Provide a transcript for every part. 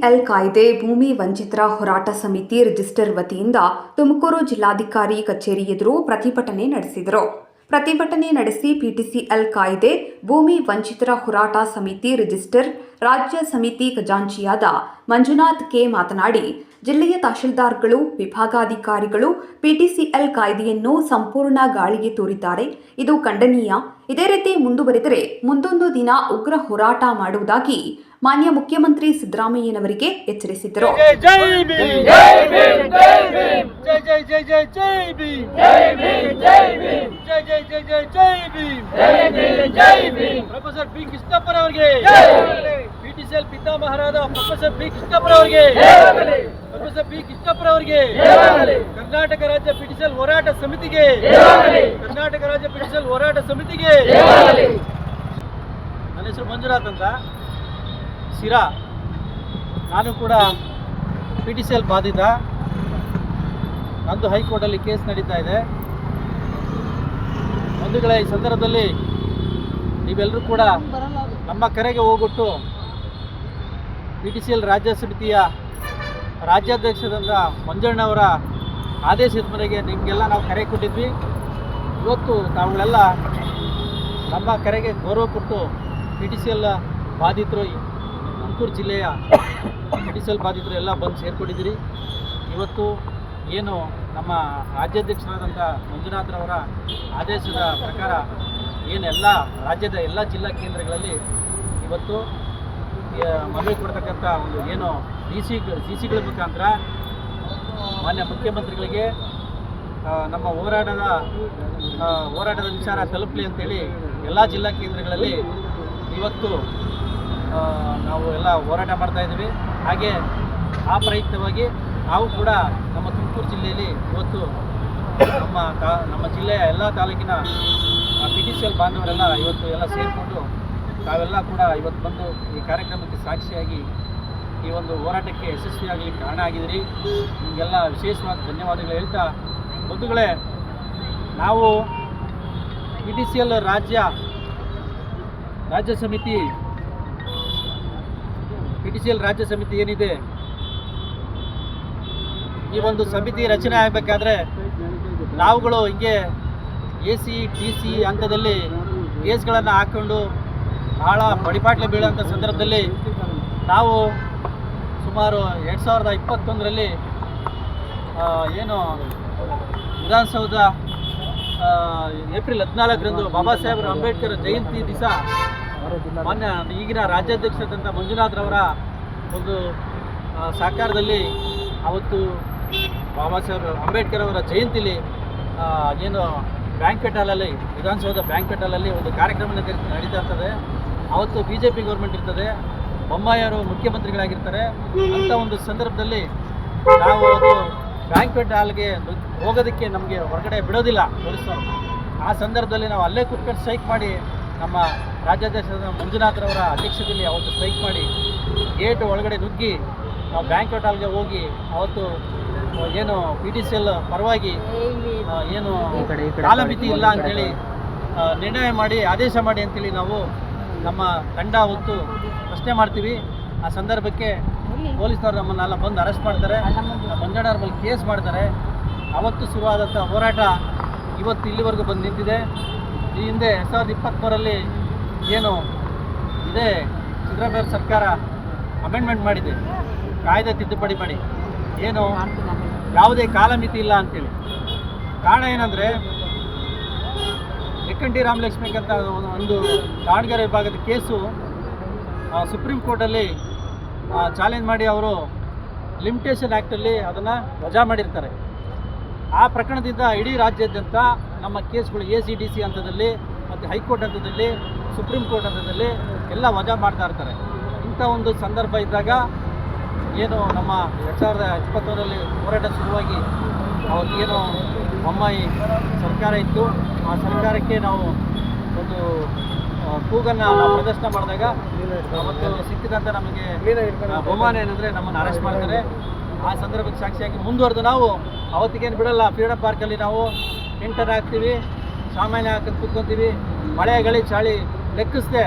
PTCL ಕಾಯ್ದೆ ಭೂಮಿ ವಂಚಿತರ ಹೋರಾಟ ಸಮಿತಿ ರಿಜಿಸ್ಟರ್ ವತಿಯಿಂದ ತುಮಕೂರು ಜಿಲ್ಲಾಧಿಕಾರಿ ಕಚೇರಿ ಎದುರು ಪ್ರತಿಭಟನೆ ನಡೆಸಿದರು. ಪ್ರತಿಭಟನೆ ನಡೆಸಿ ಪಿಟಿಸಿಎಲ್ ಕಾಯ್ದೆ ಭೂಮಿ ವಂಚಿತರ ಹೋರಾಟ ಸಮಿತಿ ರಿಜಿಸ್ಟರ್, ರಾಜ್ಯ ಸಮಿತಿ ಖಜಾಂಚಿಯಾದ ಮಂಜುನಾಥ್ ಕೆ ಮಾತನಾಡಿ, ಜಿಲ್ಲೆಯ ತಹಶೀಲ್ದಾರ್ಗಳು, ವಿಭಾಗಾಧಿಕಾರಿಗಳು ಪಿಟಿಸಿಎಲ್ ಕಾಯ್ದೆಯನ್ನು ಸಂಪೂರ್ಣ ಗಾಳಿಗೆ ತೋರಿದ್ದಾರೆ. ಇದು ಖಂಡನೀಯ. ಇದೇ ರೀತಿ ಮುಂದುವರೆದರೆ ಮುಂದೊಂದು ದಿನ ಉಗ್ರ ಹೋರಾಟ ಮಾಡುವುದಾಗಿ ಮಾನ್ಯ ಮುಖ್ಯಮಂತ್ರಿ ಸಿದ್ದರಾಮಯ್ಯನವರಿಗೆ ಭೀಮ್ ಪ್ರೊಫೆಸರ್ ಬಿ ಕೃಷ್ಣಪ್ಪರ ಅವರಿಗೆ ಪಿತಾಮಹರಾದ ಪ್ರೊಫೆಸರ್ ಬಿ ಕೃಷ್ಣಪ್ಪರ ಅವರಿಗೆ ಪ್ರೊಫೆಸರ್ ಬಿ ಕೃಷ್ಣಪ್ಪರ ಅವರಿಗೆ ಕರ್ನಾಟಕ ರಾಜ್ಯ ಪಿಟಿಸಲ್ ಹೋರಾಟ ಸಮಿತಿಗೆ ಕರ್ನಾಟಕ ರಾಜ್ಯ ಪಿಟಿಸಲ್ ಹೋರಾಟ ಸಮಿತಿಗೆ ನನ್ನ ಹೆಸರು ಮಂಜುನಾಥ್ ಅಂತ ಸಿರಾ ನಾನು ಕೂಡ ಪಿ ಟಿ ಸಿ ಎಲ್ ಬಾಧಿತ. ನಂದು ಹೈಕೋರ್ಟಲ್ಲಿ ಕೇಸ್ ನಡೀತಾ ಇದೆ. ಬಂಧುಗಳ ಈ ಸಂದರ್ಭದಲ್ಲಿ ನೀವೆಲ್ಲರೂ ಕೂಡ ನಮ್ಮ ಕರೆಗೆ ಹೋಗ್ಬಿಟ್ಟು ಪಿ ಟಿ ಸಿ ಎಲ್ ರಾಜ್ಯ ಸಮಿತಿಯ ರಾಜ್ಯಾಧ್ಯಕ್ಷರಾದ ಮಂಜಣ್ಣವರ ಆದೇಶದ ಮೇರೆಗೆ ನಿಮಗೆಲ್ಲ ನಾವು ಕರೆ ಕೊಟ್ಟಿದ್ವಿ. ಇವತ್ತು ತಾವುಗಳೆಲ್ಲ ನಮ್ಮ ಕರೆಗೆ ಗೌರವ ಕೊಟ್ಟು ಪಿ ಟಿ ಸಿ ಎಲ್ ಬಾಧಿತರು ತುಮಕೂರು ಜಿಲ್ಲೆಯ ಟಿ ಬಾಧಿತರು ಎಲ್ಲ ಬಂದು ಸೇರ್ಕೊಂಡಿದ್ದೀರಿ. ಇವತ್ತು ಏನು ನಮ್ಮ ರಾಜ್ಯಾಧ್ಯಕ್ಷರಾದಂಥ ಮಂಜುನಾಥ್ರವರ ಆದೇಶದ ಪ್ರಕಾರ ಏನೆಲ್ಲ ರಾಜ್ಯದ ಎಲ್ಲ ಜಿಲ್ಲಾ ಕೇಂದ್ರಗಳಲ್ಲಿ ಇವತ್ತು ಮನವಿ ಕೊಡ್ತಕ್ಕಂಥ ಒಂದು ಏನು ಡಿ ಸಿ ಡಿ ಸಿಗಳ ಮುಖಾಂತರ ಮಾನ್ಯ ಮುಖ್ಯಮಂತ್ರಿಗಳಿಗೆ ನಮ್ಮ ಹೋರಾಟದ ಹೋರಾಟದ ವಿಚಾರ ತಲುಪಲಿ ಅಂತೇಳಿ ಎಲ್ಲ ಜಿಲ್ಲಾ ಕೇಂದ್ರಗಳಲ್ಲಿ ಇವತ್ತು ನಾವು ಎಲ್ಲ ಹೋರಾಟ ಮಾಡ್ತಾ ಇದ್ದೀವಿ. ಹಾಗೆ ಆ ಪ್ರಯುಕ್ತವಾಗಿ ನಾವು ಕೂಡ ನಮ್ಮ ತುಮಕೂರು ಜಿಲ್ಲೆಯಲ್ಲಿ ಇವತ್ತು ನಮ್ಮ ತಾ, ನಮ್ಮ ಜಿಲ್ಲೆಯ ಎಲ್ಲ ತಾಲೂಕಿನ ಪಿ ಟಿ ಸಿ ಎಲ್ ಬಾಂಧವರೆಲ್ಲ ಇವತ್ತು ಎಲ್ಲ ಸೇರಿಕೊಂಡು ತಾವೆಲ್ಲ ಕೂಡ ಇವತ್ತು ಬಂದು ಈ ಕಾರ್ಯಕ್ರಮಕ್ಕೆ ಸಾಕ್ಷಿಯಾಗಿ ಈ ಒಂದು ಹೋರಾಟಕ್ಕೆ ಯಶಸ್ವಿಯಾಗಲಿ ಕಾರಣ ಆಗಿದ್ದೀರಿ. ನಿಮಗೆಲ್ಲ ವಿಶೇಷವಾದ ಧನ್ಯವಾದಗಳು ಹೇಳ್ತಾ ಬಂಧುಗಳೇ, ನಾವು ಪಿ ಟಿ ಸಿ ಎಲ್ ರಾಜ್ಯ ರಾಜ್ಯ ಸಮಿತಿ ಪಿ ಟಿ ಸಿ ಎಲ್ ರಾಜ್ಯ ಸಮಿತಿ ಏನಿದೆ? ಈ ಒಂದು ಸಮಿತಿ ರಚನೆ ಆಗಬೇಕಾದ್ರೆ ನಾವುಗಳು ಹಿಂಗೆ ಎ ಸಿ, ಟಿ ಸಿ ಹಂತದಲ್ಲಿ ಕೇಸ್ಗಳನ್ನು ಹಾಕ್ಕೊಂಡು ಭಾಳ ಪಡಿಪಾಟ್ಲೆ ಬೀಳೋಂಥ ಸಂದರ್ಭದಲ್ಲಿ ನಾವು ಸುಮಾರು ಎರಡು ಸಾವಿರದ ಇಪ್ಪತ್ತೊಂದರಲ್ಲಿ ಏನು ವಿಧಾನಸೌಧ ಏಪ್ರಿಲ್ ಹದಿನಾಲ್ಕರಂದು ಬಾಬಾ ಸಾಹೇಬ್ರು ಅಂಬೇಡ್ಕರ್ ಜಯಂತಿ ದಿವಸ ಮಾನ್ಯ ಈಗಿನ ರಾಜ್ಯಾಧ್ಯಕ್ಷರಾದಂಥ ಮಂಜುನಾಥ್ರವರ ಒಂದು ಸಹಕಾರದಲ್ಲಿ ಅವತ್ತು ಬಾಬಾ ಸಾಹೇಬ್ ಅಂಬೇಡ್ಕರ್ ಅವರ ಜಯಂತಿಲಿ ಏನು ಬ್ಯಾಂಕ್ವೆಟ್ ಹಾಲಲ್ಲಿ ವಿಧಾನಸೌಧ ಬ್ಯಾಂಕ್ವೆಟ್ ಹಾಲಲ್ಲಿ ಒಂದು ಕಾರ್ಯಕ್ರಮ ನಡೆ- ನಡೀತಾ ಇರ್ತದೆ. ಅವತ್ತು ಬಿ ಜೆ ಪಿ ಗೌರ್ಮೆಂಟ್ ಇರ್ತದೆ ಬೊಮ್ಮಾಯಿಯವರು ಮುಖ್ಯಮಂತ್ರಿಗಳಾಗಿರ್ತಾರೆ. ಅಂಥ ಒಂದು ಸಂದರ್ಭದಲ್ಲಿ ನಾವು ಅವತ್ತು ಬ್ಯಾಂಕ್ವೆಟ್ ಹಾಲ್ಗೆ ಹೋಗೋದಕ್ಕೆ ನಮಗೆ ಹೊರಗಡೆ ಬಿಡೋದಿಲ್ಲ ಪೊಲೀಸರು ಆ ಸಂದರ್ಭದಲ್ಲಿ ನಾವು ಅಲ್ಲೇ ಕೂತ್ಕೊಂಡು ಸ್ಟ್ರೈಕ್ ಮಾಡಿ ನಮ್ಮ ರಾಜ್ಯಾಧ್ಯಕ್ಷ ಮಂಜುನಾಥ್ರವರ ಅಧ್ಯಕ್ಷತೆಯಲ್ಲಿ ಅವತ್ತು ಸ್ಟ್ರೈಕ್ ಮಾಡಿ ಗೇಟ್ ಒಳಗಡೆ ನುಗ್ಗಿ ನಾವು ಬ್ಯಾಂಕ್ ಹಾಲ್ಗೆ ಹೋಗಿ ಅವತ್ತು ಏನು ಪಿ ಟಿ ಸಿ ಎಲ್ ಪರವಾಗಿ ಏನು ಕಾಲಮಿತಿ ಇಲ್ಲ ಅಂತೇಳಿ ನಿರ್ಣಯ ಮಾಡಿ ಆದೇಶ ಮಾಡಿ ಅಂತೇಳಿ ನಾವು ನಮ್ಮ ತಂಡ ಹೊತ್ತು ಪ್ರಶ್ನೆ ಮಾಡ್ತೀವಿ. ಆ ಸಂದರ್ಭಕ್ಕೆ ಪೊಲೀಸ್ನವ್ರು ನಮ್ಮನ್ನೆಲ್ಲ ಬಂದು ಅರೆಸ್ಟ್ ಮಾಡ್ತಾರೆ. ಮಂಜಣ್ಣವ್ರ ಮೇಲೆ ಕೇಸ್ ಮಾಡ್ತಾರೆ. ಅವತ್ತು ಶುರುವಾದಂಥ ಹೋರಾಟ ಇವತ್ತು ಇಲ್ಲಿವರೆಗೂ ಬಂದು ನಿಂತಿದೆ. ಈ ಹಿಂದೆ ಎರಡು ಸಾವಿರದ ಇಪ್ಪತ್ತ್ಮೂರಲ್ಲಿ ಏನು ಇದೇ ಸಿದ್ದರಾಮಯ್ಯ ಸರ್ಕಾರ ಅಮೆಂಡ್ಮೆಂಟ್ ಮಾಡಿದೆ. ಕಾಯ್ದೆ ತಿದ್ದುಪಡಿ ಮಾಡಿ. ಏನು? ಯಾವುದೇ ಕಾಲಮಿತಿ ಇಲ್ಲ ಅಂತೇಳಿ. ಕಾರಣ ಏನಂದರೆ, ಎಕ್ಕಂಟಿ ರಾಮಲಕ್ಷ್ಮಿಗೆ ಅಂತ ಒಂದು- ದಾವಣಗೆರೆ ವಿಭಾಗದ ಕೇಸು ಸುಪ್ರೀಂ ಕೋರ್ಟಲ್ಲಿ ಚಾಲೆಂಜ್ ಮಾಡಿ ಅವರು ಲಿಮಿಟೇಷನ್ ಆ್ಯಕ್ಟಲ್ಲಿ ಅದನ್ನು ವಜಾ ಮಾಡಿರ್ತಾರೆ. ಆ ಪ್ರಕರಣದಿಂದ ಇಡೀ ರಾಜ್ಯಾದ್ಯಂತ ನಮ್ಮ ಕೇಸ್ಗಳು ಎ ಸಿ ಡಿ ಸಿ ಹಂತದಲ್ಲಿ ಮತ್ತು ಹೈಕೋರ್ಟ್ ಹಂತದಲ್ಲಿ ಸುಪ್ರೀಂ ಕೋರ್ಟ್ ಹಂತದಲ್ಲಿ ಎಲ್ಲ ವಜಾ ಮಾಡ್ತಾ ಇರ್ತಾರೆ. ಇಂಥ ಒಂದು ಸಂದರ್ಭ ಇದ್ದಾಗ ಏನು ನಮ್ಮ ಎರಡು ಸಾವಿರದ ಇಪ್ಪತ್ತೊಂದರಲ್ಲಿ ಹೋರಾಟ ಶುರುವಾಗಿ ಅವತ್ತೇನು ಬೊಮ್ಮಾಯಿ ಸರ್ಕಾರ ಇತ್ತು. ಆ ಸರ್ಕಾರಕ್ಕೆ ನಾವು ಒಂದು ಕೂಗನ್ನು ನಾವು ಪ್ರದರ್ಶನ ಮಾಡಿದಾಗ ಅವತ್ತು ಸಿಕ್ಕಿದಂಥ ನಮಗೆ ಬಹುಮಾನ ಏನಂದರೆ ನಮ್ಮನ್ನು ಅರೆಸ್ಟ್ ಮಾಡ್ತಾರೆ. ಆ ಸಂದರ್ಭಕ್ಕೆ ಸಾಕ್ಷಿಯಾಗಿ ಮುಂದುವರೆದು ನಾವು ಅವತ್ತಿಗೇನು ಬಿಡಲ್ಲ. ಫ್ರೀಡಮ್ ಪಾರ್ಕಲ್ಲಿ ನಾವು ಟೆಂಟರ್ ಹಾಕ್ತೀವಿ ಸಾಮಾನ್ಯ ಹಾಕಿ ಕೂತ್ಕೊತೀವಿ. ಮಳೆ ಗಳಿ ಚಾಳಿ ಲೆಕ್ಕಿಸದೆ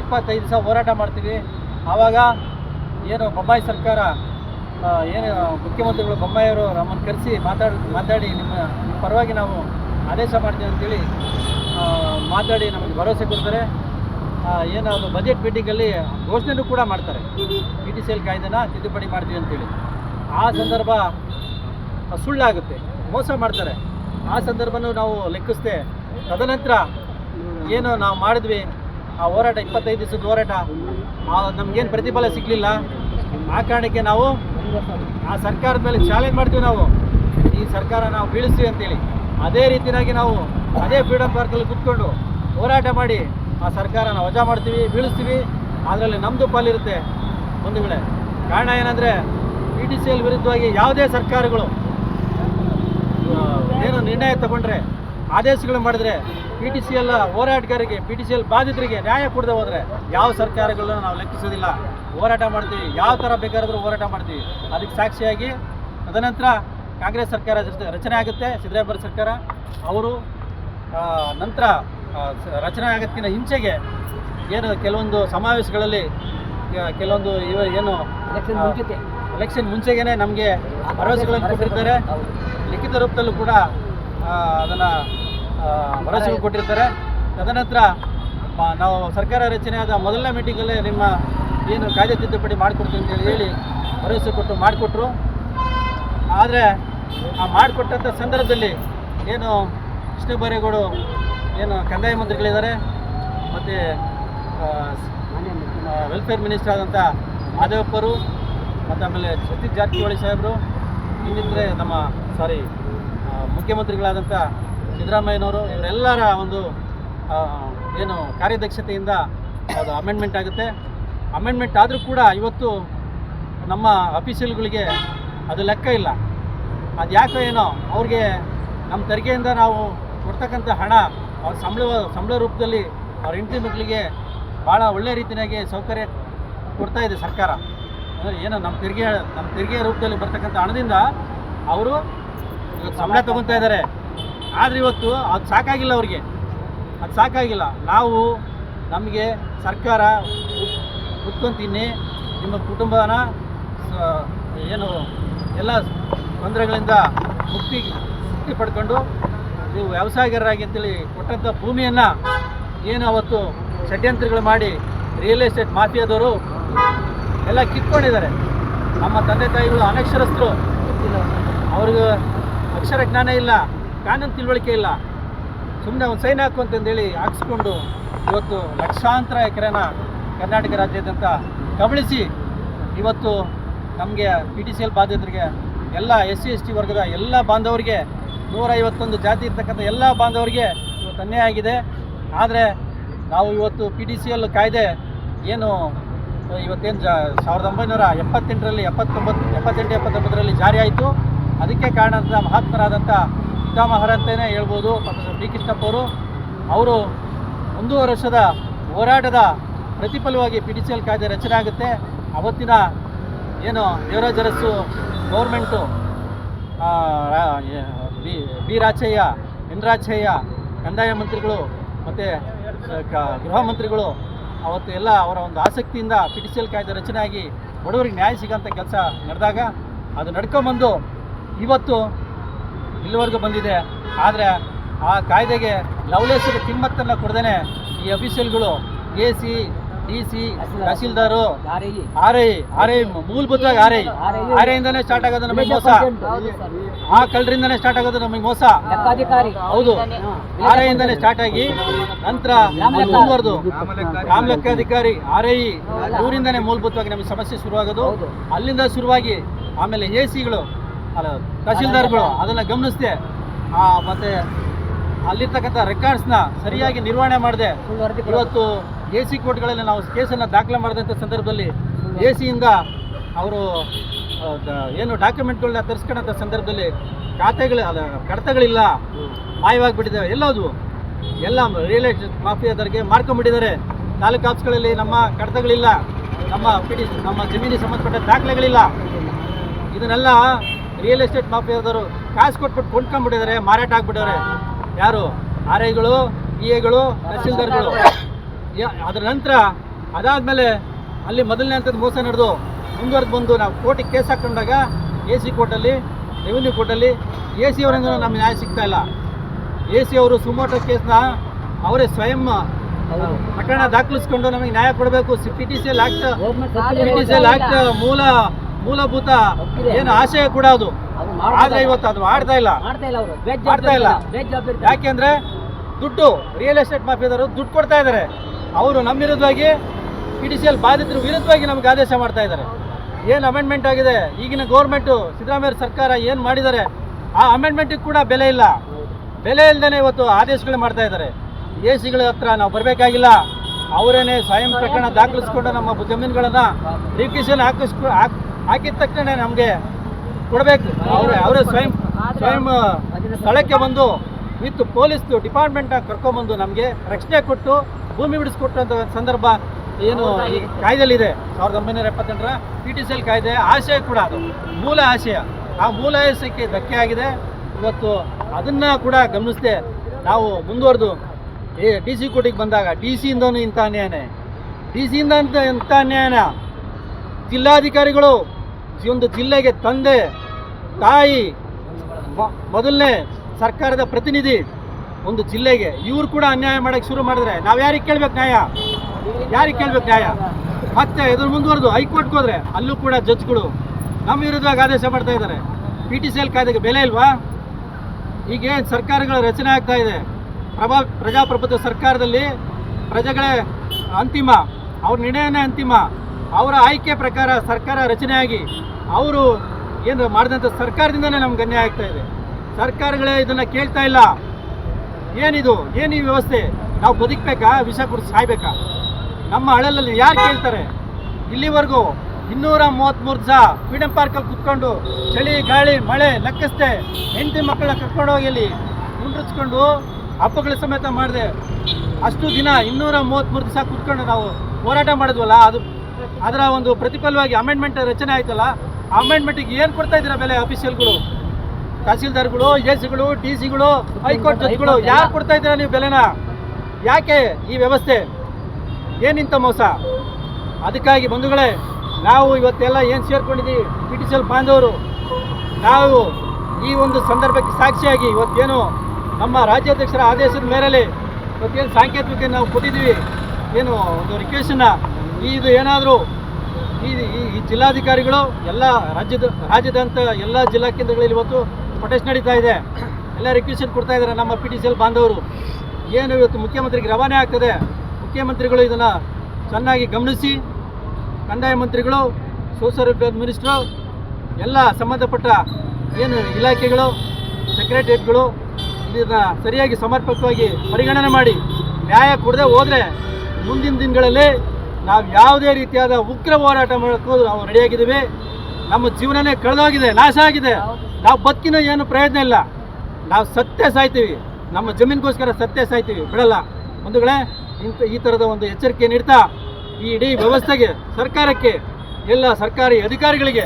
ಇಪ್ಪತ್ತೈದು ದಿವಸ ಹೋರಾಟ ಮಾಡ್ತೀವಿ. ಆವಾಗ ಏನು ಬೊಮ್ಮಾಯಿ ಸರ್ಕಾರ ಏನು ಮುಖ್ಯಮಂತ್ರಿಗಳು ಬೊಮ್ಮಾಯಿಯವರು ನಮ್ಮನ್ನು ಕರೆಸಿ ಮಾತಾಡಿ ಮಾತಾಡಿ ನಿಮ್ಮ ನಿಮ್ಮ ಪರವಾಗಿ ನಾವು ಆದೇಶ ಮಾಡ್ತೀವಿ ಅಂತೇಳಿ ಮಾತಾಡಿ ನಮಗೆ ಭರವಸೆ ಕೊಡ್ತಾರೆ. ಏನಾದರೂ ಬಜೆಟ್ ಮೀಟಿಂಗಲ್ಲಿ ಘೋಷಣೆನೂ ಕೂಡ ಮಾಡ್ತಾರೆ. ಪಿ ಟಿ ಸಿ ಎಲ್ ಕಾಯ್ದೆನ ತಿದ್ದುಪಡಿ ಮಾಡ್ತೀವಿ ಅಂತೇಳಿ. ಆ ಸಂದರ್ಭ ಸುಳ್ಳಾಗುತ್ತೆ, ಮೋಸ ಮಾಡ್ತಾರೆ. ಆ ಸಂದರ್ಭನೂ ನಾವು ಲೆಕ್ಕಿಸ್ದೆ, ತದನಂತರ ಏನು ನಾವು ಮಾಡಿದ್ವಿ, ಆ ಹೋರಾಟ, ಇಪ್ಪತ್ತೈದು ದಿವಸದ ಹೋರಾಟ ನಮಗೇನು ಪ್ರತಿಫಲ ಸಿಗಲಿಲ್ಲ. ಆ ಕಾರಣಕ್ಕೆ ನಾವು ಆ ಸರ್ಕಾರದ ಮೇಲೆ ಚಾಲೆಂಜ್ ಮಾಡ್ತೀವಿ ನಾವು. ಈ ಸರ್ಕಾರ ನಾವು ಬೀಳಿಸ್ತೀವಿ ಅಂತೇಳಿ. ಅದೇ ರೀತಿಯಾಗಿ ನಾವು ಅದೇ ಫ್ರೀಡಮ್ ಪಾರ್ಕಲ್ಲಿ ಕುತ್ಕೊಂಡು ಹೋರಾಟ ಮಾಡಿ ಆ ಸರ್ಕಾರನ ವಜಾ ಮಾಡ್ತೀವಿ, ಬೀಳಿಸ್ತೀವಿ. ಅದರಲ್ಲಿ ನಮ್ಮದು ಪಾಲಿರುತ್ತೆ. ಒಂದು ವೇಳೆ ಕಾರಣ ಏನಂದರೆ ಪಿ ಟಿ ಸಿ ಎಲ್ ವಿರುದ್ಧವಾಗಿ ಯಾವುದೇ ಸರ್ಕಾರಗಳು ಏನು ನಿರ್ಣಯ ತಗೊಂಡ್ರೆ ಆದೇಶಗಳು ಮಾಡಿದ್ರೆ ಪಿ ಟಿ ಸಿ ಎಲ್ ಹೋರಾಟಗಾರರಿಗೆ ಪಿ ಟಿ ಸಿ ಎಲ್ ಬಾಧಿತರಿಗೆ ನ್ಯಾಯ ಕೊಡದೆ ಹೋದರೆ ಯಾವ ಸರ್ಕಾರಗಳನ್ನ ನಾವು ಲೆಕ್ಕಿಸೋದಿಲ್ಲ. ಹೋರಾಟ ಮಾಡ್ತೀವಿ. ಯಾವ ಥರ ಬೇಕಾದ್ರೂ ಹೋರಾಟ ಮಾಡ್ತೀವಿ. ಅದಕ್ಕೆ ಸಾಕ್ಷಿಯಾಗಿ ತದನಂತರ ಕಾಂಗ್ರೆಸ್ ಸರ್ಕಾರ ರಚ- ರಚನೆ ಆಗುತ್ತೆ. ಸಿದ್ದರಾಮಯ್ಯ ಸರ್ಕಾರ ಅವರು ನಂತರ ರಚನೆ ಆಗತ್ತಿನ ಹಿಂಚೆಗೆ ಏನು ಕೆಲವೊಂದು ಸಮಾವೇಶಗಳಲ್ಲಿ ಕೆಲವೊಂದು ಇವ ಏನು ಎಲೆಕ್ಷನ್ ಮುಂಚೆಗೇನೆ ನಮಗೆ ಭರವಸೆಗಳನ್ನು ಕೊಟ್ಟಿರ್ತಾರೆ. ಲಿಖಿತ ರೂಪದಲ್ಲೂ ಕೂಡ ಅದನ್ನು ಭರವಸೆಗಳು ಕೊಟ್ಟಿರ್ತಾರೆ. ತದನಂತರ ನಾವು ಸರ್ಕಾರ ರಚನೆ ಆದ ಮೊದಲನೇ ಮೀಟಿಂಗಲ್ಲೇ ನಿಮ್ಮ ಏನು ಕಾಯ್ದೆ ತಿದ್ದುಪಡಿ ಮಾಡಿಕೊಡ್ತೀವಿ ಅಂತೇಳಿ ಹೇಳಿ ಭರವಸೆ ಕೊಟ್ಟು ಮಾಡಿಕೊಟ್ರು. ಆದರೆ, ಆ ಮಾಡಿಕೊಟ್ಟಂಥ ಸಂದರ್ಭದಲ್ಲಿ ಏನು ಕೃಷ್ಣ ಬೈರೇಗೌಡ ಏನು ಕಂದಾಯ ಮಂತ್ರಿಗಳಿದ್ದಾರೆ, ಮತ್ತು ವೆಲ್ಫೇರ್ ಮಿನಿಸ್ಟರ್ ಆದಂಥ ಮಾದೇವಪ್ಪರು ಮತ್ತು ಆಮೇಲೆ ಸತೀಶ್ ಜಾರಕಿಹೊಳಿ ಸಾಹೇಬರು ಇನ್ನಿದ್ರೆ ನಮ್ಮ ಸಾರಿ ಮುಖ್ಯಮಂತ್ರಿಗಳಾದಂಥ ಸಿದ್ದರಾಮಯ್ಯನವರು, ಇವರೆಲ್ಲರ ಒಂದು ಏನು ಕಾರ್ಯದಕ್ಷತೆಯಿಂದ ಅದು ಅಮೆಂಡ್ಮೆಂಟ್ ಆಗುತ್ತೆ. ಅಮೆಂಡ್ಮೆಂಟ್ ಆದರೂ ಕೂಡ ಇವತ್ತು ನಮ್ಮ ಅಫೀಷಿಯಲ್ಗಳಿಗೆ ಅದು ಲೆಕ್ಕ ಇಲ್ಲ. ಅದು ಯಾಕೋ ಏನೋ, ಅವ್ರಿಗೆ ನಮ್ಮ ತೆರಿಗೆಯಿಂದ ನಾವು ಕೊಡ್ತಕ್ಕಂಥ ಹಣ ಅವ್ರ ಸಂಬಳ ಸಂಬಳ ರೂಪದಲ್ಲಿ ಅವ್ರ ಹೆಂಡತಿ ಮಕ್ಕಳಿಗೆ ಭಾಳ ಒಳ್ಳೆ ರೀತಿಯಾಗಿ ಸೌಕರ್ಯ ಕೊಡ್ತಾ ಇದೆ ಸರ್ಕಾರ. ಅಂದ್ರೆ ಏನೋ ನಮ್ಮ ತೆರಿಗೆ ನಮ್ಮ ತೆರಿಗೆ ರೂಪದಲ್ಲಿ ಬರ್ತಕ್ಕಂಥ ಹಣದಿಂದ ಅವರು ಸಂಬಳ ತಗೊತಾ ಇದ್ದಾರೆ. ಆದರೆ ಇವತ್ತು ಅದು ಸಾಕಾಗಿಲ್ಲ ಅವ್ರಿಗೆ. ಅದು ಸಾಕಾಗಿಲ್ಲ. ನಾವು ನಮಗೆ ಸರ್ಕಾರ ಕುತ್ಕೊಂಡು ತಿನ್ನಿ ನಿಮ್ಮ ಕುಟುಂಬನ ಏನು, ಎಲ್ಲ ತೊಂದರೆಗಳಿಂದ ಮುಕ್ತಿ ಮುಕ್ತಿ ಪಡ್ಕೊಂಡು ನೀವು ವ್ಯವಸಾಯಗಾರರಾಗಿ ಅಂತೇಳಿ ಕೊಟ್ಟಂಥ ಭೂಮಿಯನ್ನು ಏನು ಅವತ್ತು ಷಡ್ಯಂತ್ರಗಳು ಮಾಡಿ ರಿಯಲ್ ಎಸ್ಟೇಟ್ ಮಾಫಿಯಾದವರು ಎಲ್ಲ ಕಿತ್ಕೊಂಡಿದ್ದಾರೆ. ನಮ್ಮ ತಂದೆ ತಾಯಿಗಳು ಅನಕ್ಷರಸ್ಥರು. ಅವ್ರಿಗೆ ಅಕ್ಷರ ಜ್ಞಾನ ಇಲ್ಲ, ಕಾನೂನು ತಿಳುವಳಿಕೆ ಇಲ್ಲ. ಸುಮ್ಮನೆ ಒಂದು ಸೈನ್ ಹಾಕು ಅಂತಂದೇಳಿ ಹಾಕ್ಸ್ಕೊಂಡು ಇವತ್ತು ಲಕ್ಷಾಂತರ ಎಕರೆನ ಕರ್ನಾಟಕ ರಾಜ್ಯಾದ್ಯಂತ ಕಬಳಿಸಿ ಇವತ್ತು ನಮಗೆ ಪಿ ಟಿ ಸಿ ಎಲ್ ಬಾಧಿತರಿಗೆ ಎಲ್ಲ ಎಸ್ ಸಿ, ಎಸ್ ಟಿ ವರ್ಗದ ಎಲ್ಲ ಬಾಂಧವರಿಗೆ ನೂರೈವತ್ತೊಂದು ಜಾತಿ ಇರ್ತಕ್ಕಂಥ ಎಲ್ಲ ಬಾಂಧವರಿಗೆ ಇವತ್ತು ಅನ್ಯಾಯ ಆಗಿದೆ. ಆದರೆ ನಾವು ಇವತ್ತು ಪಿ ಟಿ ಸಿ ಎಲ್ ಕಾಯ್ದೆ ಏನು ಇವತ್ತೇನು ಜಾ, ಸಾವಿರದ ಒಂಬೈನೂರ ಎಪ್ಪತ್ತೆಂಟರಲ್ಲಿ ಎಪ್ಪತ್ತೊಂಬತ್ತು ಎಪ್ಪತ್ತೆಂಟು, ಎಪ್ಪತ್ತೊಂಬತ್ತರಲ್ಲಿ ಜಾರಿ ಆಯಿತು ಅದಕ್ಕೆ ಕಾರಣ ಅಂತ ಮಹಾತ್ಮರಾದಂಥ ಪಿತಾಮಹರಂತಲೇ ಹೇಳ್ಬೋದು ಪ್ರೊಫೆಸರ್ ಬಿ ಕೃಷ್ಣಪ್ಪ ಅವರು. ಅವರು ಒಂದೂವರೆ ವರ್ಷದ ಹೋರಾಟದ ಪ್ರತಿಫಲವಾಗಿ ಪಿ ಡಿ ಸಿ ಎಲ್ ಕಾಯ್ದೆ ರಚನೆ ಆಗುತ್ತೆ. ಅವತ್ತಿನ ಏನು Devaraja Arasu government B B Rachaiah N Rachaiah ಕಂದಾಯ ಮಂತ್ರಿಗಳು ಮತ್ತು ಗೃಹ ಮಂತ್ರಿಗಳು ಅವತ್ತು ಎಲ್ಲ ಅವರ ಒಂದು ಆಸಕ್ತಿಯಿಂದ ಪಿ ಟಿ ಸಿ ಎಲ್ ಬಡವರಿಗೆ ನ್ಯಾಯ ಸಿಗೋಂಥ ಕೆಲಸ ನಡೆದಾಗ ಅದು ನಡ್ಕೊಂಬಂದು ಇವತ್ತು ಇಲ್ಲಿವರೆಗೂ ಬಂದಿದೆ. ಆದರೆ ಆ ಕಾಯ್ದೆಗೆ ಲವಲೇಶದ ಕಿಮ್ಮತ್ತನ್ನು ಕೊಡದೇನೆ ಈ ಅಫಿಷಿಯಲ್ಗಳು A C D C tahsildar. R I R I ಮೂಲಭೂತವಾಗಿ ಆರ್ ಐ ಆರ್ ಐಯಿಂದನೇ ಸ್ಟಾರ್ಟ್ ಆಗೋದು ನಮಗೆ ಮೋಸ. ಆ ಕಳ್ಳರಿಂದಾನೆ ಸ್ಟಾರ್ಟ್ ಆಗೋದು ನಮಗೆ ಮೋಸ. ಹೌದು. ಆರ್ ಇಂದಾನೆ ಸ್ಟಾರ್ಟ್ ಆಗಿ ನಂತರ ಮುಂದುವರೆದು. ಗ್ರಾಮ ಲೆಕ್ಕಾಧಿಕಾರಿ ಆರ್ ಐ ಊರಿಂದನೇ ಮೂಲಭೂತವಾಗಿ ನಮಗೆ ಸಮಸ್ಯೆ ಶುರುವಾಗೋದು. ಅಲ್ಲಿಂದ ಶುರುವಾಗಿ ಆಮೇಲೆ ಎ ಸಿಗಳು ಅಲ್ಲ ತಹಸೀಲ್ದಾರ್ಗಳು ಅದನ್ನು ಗಮನಿಸ್ದೆ. ಆ, ಮತ್ತೆ ಅಲ್ಲಿರ್ತಕ್ಕಂಥ ರೆಕಾರ್ಡ್ಸ್ನ ಸರಿಯಾಗಿ ನಿರ್ವಹಣೆ ಮಾಡದೆ. ಇವತ್ತು ಎ ಸಿ ಕೋರ್ಟ್ಗಳಲ್ಲಿ ನಾವು ಕೇಸನ್ನು ದಾಖಲೆ ಮಾಡಿದಂಥ ಸಂದರ್ಭದಲ್ಲಿ ಎ ಸಿಯಿಂದ ಅವರು ಏನು ಡಾಕ್ಯುಮೆಂಟ್ಗಳನ್ನ ತರಿಸ್ಕೊಳ್ಳೋಂಥ ಸಂದರ್ಭದಲ್ಲಿ ಖಾತೆಗಳು ಕಡತಗಳಿಲ್ಲ. ಮಾಯವಾಗಿಬಿಟ್ಟಿದ್ದಾವೆ ಎಲ್ಲದು, ಎಲ್ಲ ರಿಯಲ್ ಎಸ್ಟೇಟ್ ಮಾಫಿಯಾದವರಿಗೆ ಮಾರ್ಕೊಂಡ್ಬಿಟ್ಟಿದ್ದಾರೆ ತಾಲೂಕು ಆಫೀಸ್ಗಳಲ್ಲಿ ನಮ್ಮ ಕಡತಗಳಿಲ್ಲ. ನಮ್ಮ ಪಿಡಿ ನಮ್ಮ ಜಮೀನಿಗೆ ಸಂಬಂಧಪಟ್ಟ ದಾಖಲೆಗಳಿಲ್ಲ. ಇದನ್ನೆಲ್ಲ ರಿಯಲ್ ಎಸ್ಟೇಟ್ ಮಾಫಿಯಾದವರು ಕಾಸು ಕೊಟ್ಬಿಟ್ಟು ಕೊಂಡ್ಕೊಂಡ್ಬಿಟ್ಟಿದ್ದಾರೆ ಮಾರಾಟ ಆಗ್ಬಿಟ್ಟಿದ್ದಾರೆ. ಯಾರು? ಆರ್ ಐಗಳು ಇ ಎಗಳು, ತಹಸೀಲ್ದಾರ್ಗಳು. ಅದರ ನಂತರ ಅದಾದಮೇಲೆ ಅಲ್ಲಿ ಮೊದಲನೇ ಹಂತದ ಮೋಸ ನಡೆದು ಮುಂದುವರೆದು ಬಂದು ನಾವು ಕೋರ್ಟಿಗೆ ಕೇಸ್ ಹಾಕೊಂಡಾಗ ಎ ಸಿ ಕೋರ್ಟಲ್ಲಿ ರೆವಿನ್ಯೂ ಕೋರ್ಟಲ್ಲಿ ಎ ಸಿ ಅವರಿಂದ ನಮಗೆ ನ್ಯಾಯ ಸಿಗ್ತಾ ಇಲ್ಲ. ಎ ಸಿ ಅವರು ಸುಮೋಟೋ ಕೇಸ್ನ ಅವರೇ ಸ್ವಯಂ ಪ್ರಕರಣ ದಾಖಲಿಸ್ಕೊಂಡು ನಮಗೆ ನ್ಯಾಯ ಕೊಡಬೇಕು. P T C L act P T C L act ಮೂಲ ಮೂಲಭೂತ ಏನು ಆಶಯ ಕೂಡ ಅದು. ಆದ್ರೆ ಇವತ್ತು ಅದು ಮಾಡ್ತಾ ಇಲ್ಲ. ಮಾಡ್ತಾ ಇಲ್ಲ ಯಾಕೆಂದ್ರೆ ದುಡ್ಡು ರಿಯಲ್ ಎಸ್ಟೇಟ್ ಮಾಫಿಯಾದವರು ದುಡ್ಡು ಕೊಡ್ತಾ ಇದ್ದಾರೆ. ಅವರು ನಮ್ಮ ವಿರುದ್ಧವಾಗಿ ಪಿ ಟಿ ಸಿ ಎಲ್ ಬಾಧಿತರ ವಿರುದ್ಧವಾಗಿ ನಮ್ಗೆ ಆದೇಶ ಮಾಡ್ತಾ ಇದ್ದಾರೆ. ಏನು ಅಮೆಂಡ್ಮೆಂಟ್ ಆಗಿದೆ? ಈಗಿನ ಗೌರ್ಮೆಂಟು ಸಿದ್ದರಾಮಯ್ಯ ಸರ್ಕಾರ ಏನು ಮಾಡಿದ್ದಾರೆ? ಆ ಅಮೆಂಡ್ಮೆಂಟಿಗೆ ಕೂಡ ಬೆಲೆ ಇಲ್ಲ. ಬೆಲೆ ಇಲ್ಲದೇ ಇವತ್ತು ಆದೇಶಗಳು ಮಾಡ್ತಾ ಇದ್ದಾರೆ. ಎ ಸಿಗಳ ಹತ್ರ ನಾವು ಬರಬೇಕಾಗಿಲ್ಲ. ಅವರೇನೆ ಸ್ವಯಂ ಪ್ರಕರಣ ದಾಖಲಿಸ್ಕೊಂಡು ನಮ್ಮ ಜಮೀನುಗಳನ್ನು ರಿಕ್ವಿಷನ್ ಹಾಕಿಸ್ಕೊ ಹಾಕ್- ಹಾಕಿದ ತಕ್ಷಣ ನಮಗೆ ಕೊಡಬೇಕು. ಅವರೇ ಅವರೇ ಸ್ವಯಂ ಸ್ವಯಂ ಸ್ಥಳಕ್ಕೆ ಬಂದು ವಿತ್ ಪೊಲೀಸ್ ಡಿಪಾರ್ಟ್ಮೆಂಟ್ ಕರ್ಕೊಂಬಂದು ನಮಗೆ ರಕ್ಷಣೆ ಕೊಟ್ಟು ಭೂಮಿ ಬಿಡಿಸ್ಕೊಟ್ಟಂತ ಸಂದರ್ಭ ಏನು ಈ ಕಾಯ್ದೆಲಿದೆ ಸಾವಿರದ ಒಂಬೈನೂರ ಎಪ್ಪತ್ತೆಂಟರ ಪಿ ಟಿ ಸಿ ಎಲ್ ಕಾಯ್ದೆ. ಆಶಯ ಕೂಡ ಅದು. ಮೂಲ ಆಶಯ. ಆ ಮೂಲ ಆಶಯಕ್ಕೆ ಧಕ್ಕೆ ಆಗಿದೆ. ಇವತ್ತು ಅದನ್ನು ಕೂಡ ಗಮನಿಸದೆ ನಾವು ಮುಂದುವರೆದು. ಏ ಡಿ ಸಿ ಕೋರ್ಟಿಗೆ ಬಂದಾಗ ಡಿ ಸಿಯಿಂದನೂ ಇಂಥ ಅನ್ಯಾಯನೇ. ಡಿ ಸಿಯಿಂದ ಅಂತ ಇಂಥ ಅನ್ಯಾಯನ? ಜಿಲ್ಲಾಧಿಕಾರಿಗಳು ಈ ಒಂದು ಜಿಲ್ಲೆಗೆ ತಂದೆ ತಾಯಿ ಮೊದಲನೇ ಸರ್ಕಾರದ ಪ್ರತಿನಿಧಿ ಒಂದು ಜಿಲ್ಲೆಗೆ ಇವ್ರು ಕೂಡ ಅನ್ಯಾಯ ಮಾಡಕ್ಕೆ ಶುರು ಮಾಡಿದ್ರೆ ನಾವು ಯಾರಿಗೆ ಕೇಳ್ಬೇಕು ನ್ಯಾಯ? ಯಾರಿಗೆ ಕೇಳ್ಬೇಕು ನ್ಯಾಯ? ಮತ್ತೆ ಇದ್ರ ಮುಂದುವರೆದು ಹೈಕೋರ್ಟ್ಗೆ ಹೋದ್ರೆ ಅಲ್ಲೂ ಕೂಡ ಜಡ್ಜ್ಗಳು ನಮ್ಮ ವಿರುದ್ಧವಾಗಿ ಆದೇಶ ಮಾಡ್ತಾ ಇದ್ದಾರೆ. ಪಿ ಟಿ ಸಿ ಎಲ್ ಕಾಯ್ದೆಗೆ ಬೆಲೆ ಇಲ್ವಾ? ಈಗ ಸರ್ಕಾರಗಳ ರಚನೆ ಆಗ್ತಾ ಇದೆ. ಪ್ರಭಾ ಪ್ರಜಾಪ್ರಭುತ್ವ ಸರ್ಕಾರದಲ್ಲಿ ಪ್ರಜೆಗಳೇ ಅಂತಿಮ, ಅವ್ರ ನಿರ್ಣಯನೇ ಅಂತಿಮ. ಅವರ ಆಯ್ಕೆ ಪ್ರಕಾರ ಸರ್ಕಾರ ರಚನೆಯಾಗಿ ಅವರು ಏನು ಮಾಡಿದಂಥ ಸರ್ಕಾರದಿಂದಲೇ ನಮ್ಗೆ ಅನ್ಯಾಯ ಆಗ್ತಾ ಇದೆ. ಸರ್ಕಾರಗಳೇ ಇದನ್ನು ಕೇಳ್ತಾ ಇಲ್ಲ. ಏನಿದು? ಏನು ಈ ವ್ಯವಸ್ಥೆ? ನಾವು ಬದುಕಬೇಕಾ? ವಿಷ ಕುಡಿದು ಸಾಯ್ಬೇಕಾ? ನಮ್ಮ ಹಳಲಲ್ಲಿ ಯಾರು ಕೇಳ್ತಾರೆ? ಇಲ್ಲಿವರೆಗೂ ಇನ್ನೂರ ಮೂವತ್ತ್ಮೂರು ದಿವಸ ಫ್ರೀಡಮ್ ಪಾರ್ಕಲ್ಲಿ ಕುತ್ಕೊಂಡು ಚಳಿ, ಗಾಳಿ, ಮಳೆ ಲೆಕ್ಕಿಸ್ದೆ ಹೆಂಡತಿ ಮಕ್ಕಳನ್ನ ಕರ್ಕೊಂಡು ಹೋಗಿ ಇಲ್ಲಿ ಮುಂಡ್ರಿಸ್ಕೊಂಡು ಹಬ್ಬಗಳ ಸಮೇತ ಮಾಡಿದೆ. ಅಷ್ಟು ದಿನ ಇನ್ನೂರ ಮೂವತ್ತ್ಮೂರು ದಿವಸ ಕುತ್ಕೊಂಡು ನಾವು ಹೋರಾಟ ಮಾಡಿದ್ವಲ್ಲ, ಅದು ಅದರ ಒಂದು ಪ್ರತಿಫಲವಾಗಿ ಅಮೆಂಡ್ಮೆಂಟ್ ರಚನೆ ಆಯ್ತಲ್ಲ ಅಮೆಂಡ್ಮೆಂಟಿಗೆ ಏನು ಕೊಡ್ತಾ ಇದ್ದೀರಾ ಬೆಲೆ ಅಫಿಷಿಯಲ್ಗಳು ತಹಸೀಲ್ದಾರ್ಗಳು ಎ ಸಿಗಳು ಡಿ ಸಿಗಳು ಹೈಕೋರ್ಟ್ ಜಡ್ಜ್ಗಳು. ಯಾರು ಕೊಡ್ತಾ ಇದ್ದೀರಾ ನೀವು ಬೆಲೆನ? ಯಾಕೆ ಈ ವ್ಯವಸ್ಥೆ? ಏನಿಂತ ಮೋಸ? ಅದಕ್ಕಾಗಿ ಬಂಧುಗಳೇ ನಾವು ಇವತ್ತೆಲ್ಲ ಏನು ಸೇರ್ಕೊಂಡಿದ್ದೀವಿ? ಪಿ ಟಿ ಸಿ ಎಲ್ ಬಾಂಧವರು ನಾವು ಈ ಒಂದು ಸಂದರ್ಭಕ್ಕೆ ಸಾಕ್ಷಿಯಾಗಿ ಇವತ್ತೇನು ನಮ್ಮ ರಾಜ್ಯಾಧ್ಯಕ್ಷರ ಆದೇಶದ ಮೇರೆಯಲ್ಲಿ ಇವತ್ತೇನು ಸಾಂಕೇತಿಕ ನಾವು ಕೊಟ್ಟಿದ್ದೀವಿ? ಏನು ಒಂದು ರಿಕ್ವೆಸ್ಟನ್ನ ಇದು ಏನಾದರೂ ಈ ಈ- ಈ ಜಿಲ್ಲಾಧಿಕಾರಿಗಳು ಎಲ್ಲ ರಾಜ್ಯದ ರಾಜ್ಯದಂಥ ಎಲ್ಲ ಜಿಲ್ಲಾ ಕೇಂದ್ರಗಳಲ್ಲಿ ಇವತ್ತು ಪ್ರೊಟೆಸ್ಟ್ ನಡೀತಾ ಇದೆ. ಎಲ್ಲ ರಿಕ್ವೆಷನ್ ಕೊಡ್ತಾ ಇದ್ದಾರೆ ನಮ್ಮ ಪಿ ಟಿ ಸಿ ಎಲ್ ಬಾಂಧವರು. ಏನು ಇವತ್ತು ಮುಖ್ಯಮಂತ್ರಿಗೆ ರವಾನೆ ಆಗ್ತದೆ? ಮುಖ್ಯಮಂತ್ರಿಗಳು ಇದನ್ನು ಚೆನ್ನಾಗಿ ಗಮನಿಸಿ, ಕಂದಾಯ ಮಂತ್ರಿಗಳು ಸೋಷಿಯಲ್ ವೆಲ್ಫೇರ್ ಮಿನಿಸ್ಟ್ರು ಎಲ್ಲ ಸಂಬಂಧಪಟ್ಟ ಏನು ಇಲಾಖೆಗಳು ಸೆಕ್ರೆಟರಿಯೇಟ್ಗಳು ಇದನ್ನು ಸರಿಯಾಗಿ ಸಮರ್ಪಕವಾಗಿ ಪರಿಗಣನೆ ಮಾಡಿ, ನ್ಯಾಯ ಕೊಡದೆ ಹೋದರೆ ಮುಂದಿನ ದಿನಗಳಲ್ಲಿ ನಾವು ಯಾವುದೇ ರೀತಿಯಾದ ಉಗ್ರ ಹೋರಾಟ ಮಾಡೋಕ್ಕೂ ನಾವು ರೆಡಿಯಾಗಿದ್ದೀವಿ ನಮ್ಮ ಜೀವನನೇ ಕಳೆದೋಗಿದೆ, ನಾಶ ಆಗಿದೆ. ನಾವು ಬದುಕಿನ ಏನು ಪ್ರಯೋಜನ ಇಲ್ಲ. ನಾವು ಸತ್ಯ ಸಾಯ್ತೀವಿ. ನಮ್ಮ ಜಮೀನಿಗೋಸ್ಕರ ಸತ್ಯ ಸಾಯ್ತೀವಿ. ಬಿಡಲ್ಲ. ಬಂಧುಗಳೇ ಇಂಥ ಈ ಥರದ ಒಂದು ಎಚ್ಚರಿಕೆ ನೀಡ್ತಾ ಈ ಇಡೀ ವ್ಯವಸ್ಥೆಗೆ ಸರ್ಕಾರಕ್ಕೆ ಎಲ್ಲ ಸರ್ಕಾರಿ ಅಧಿಕಾರಿಗಳಿಗೆ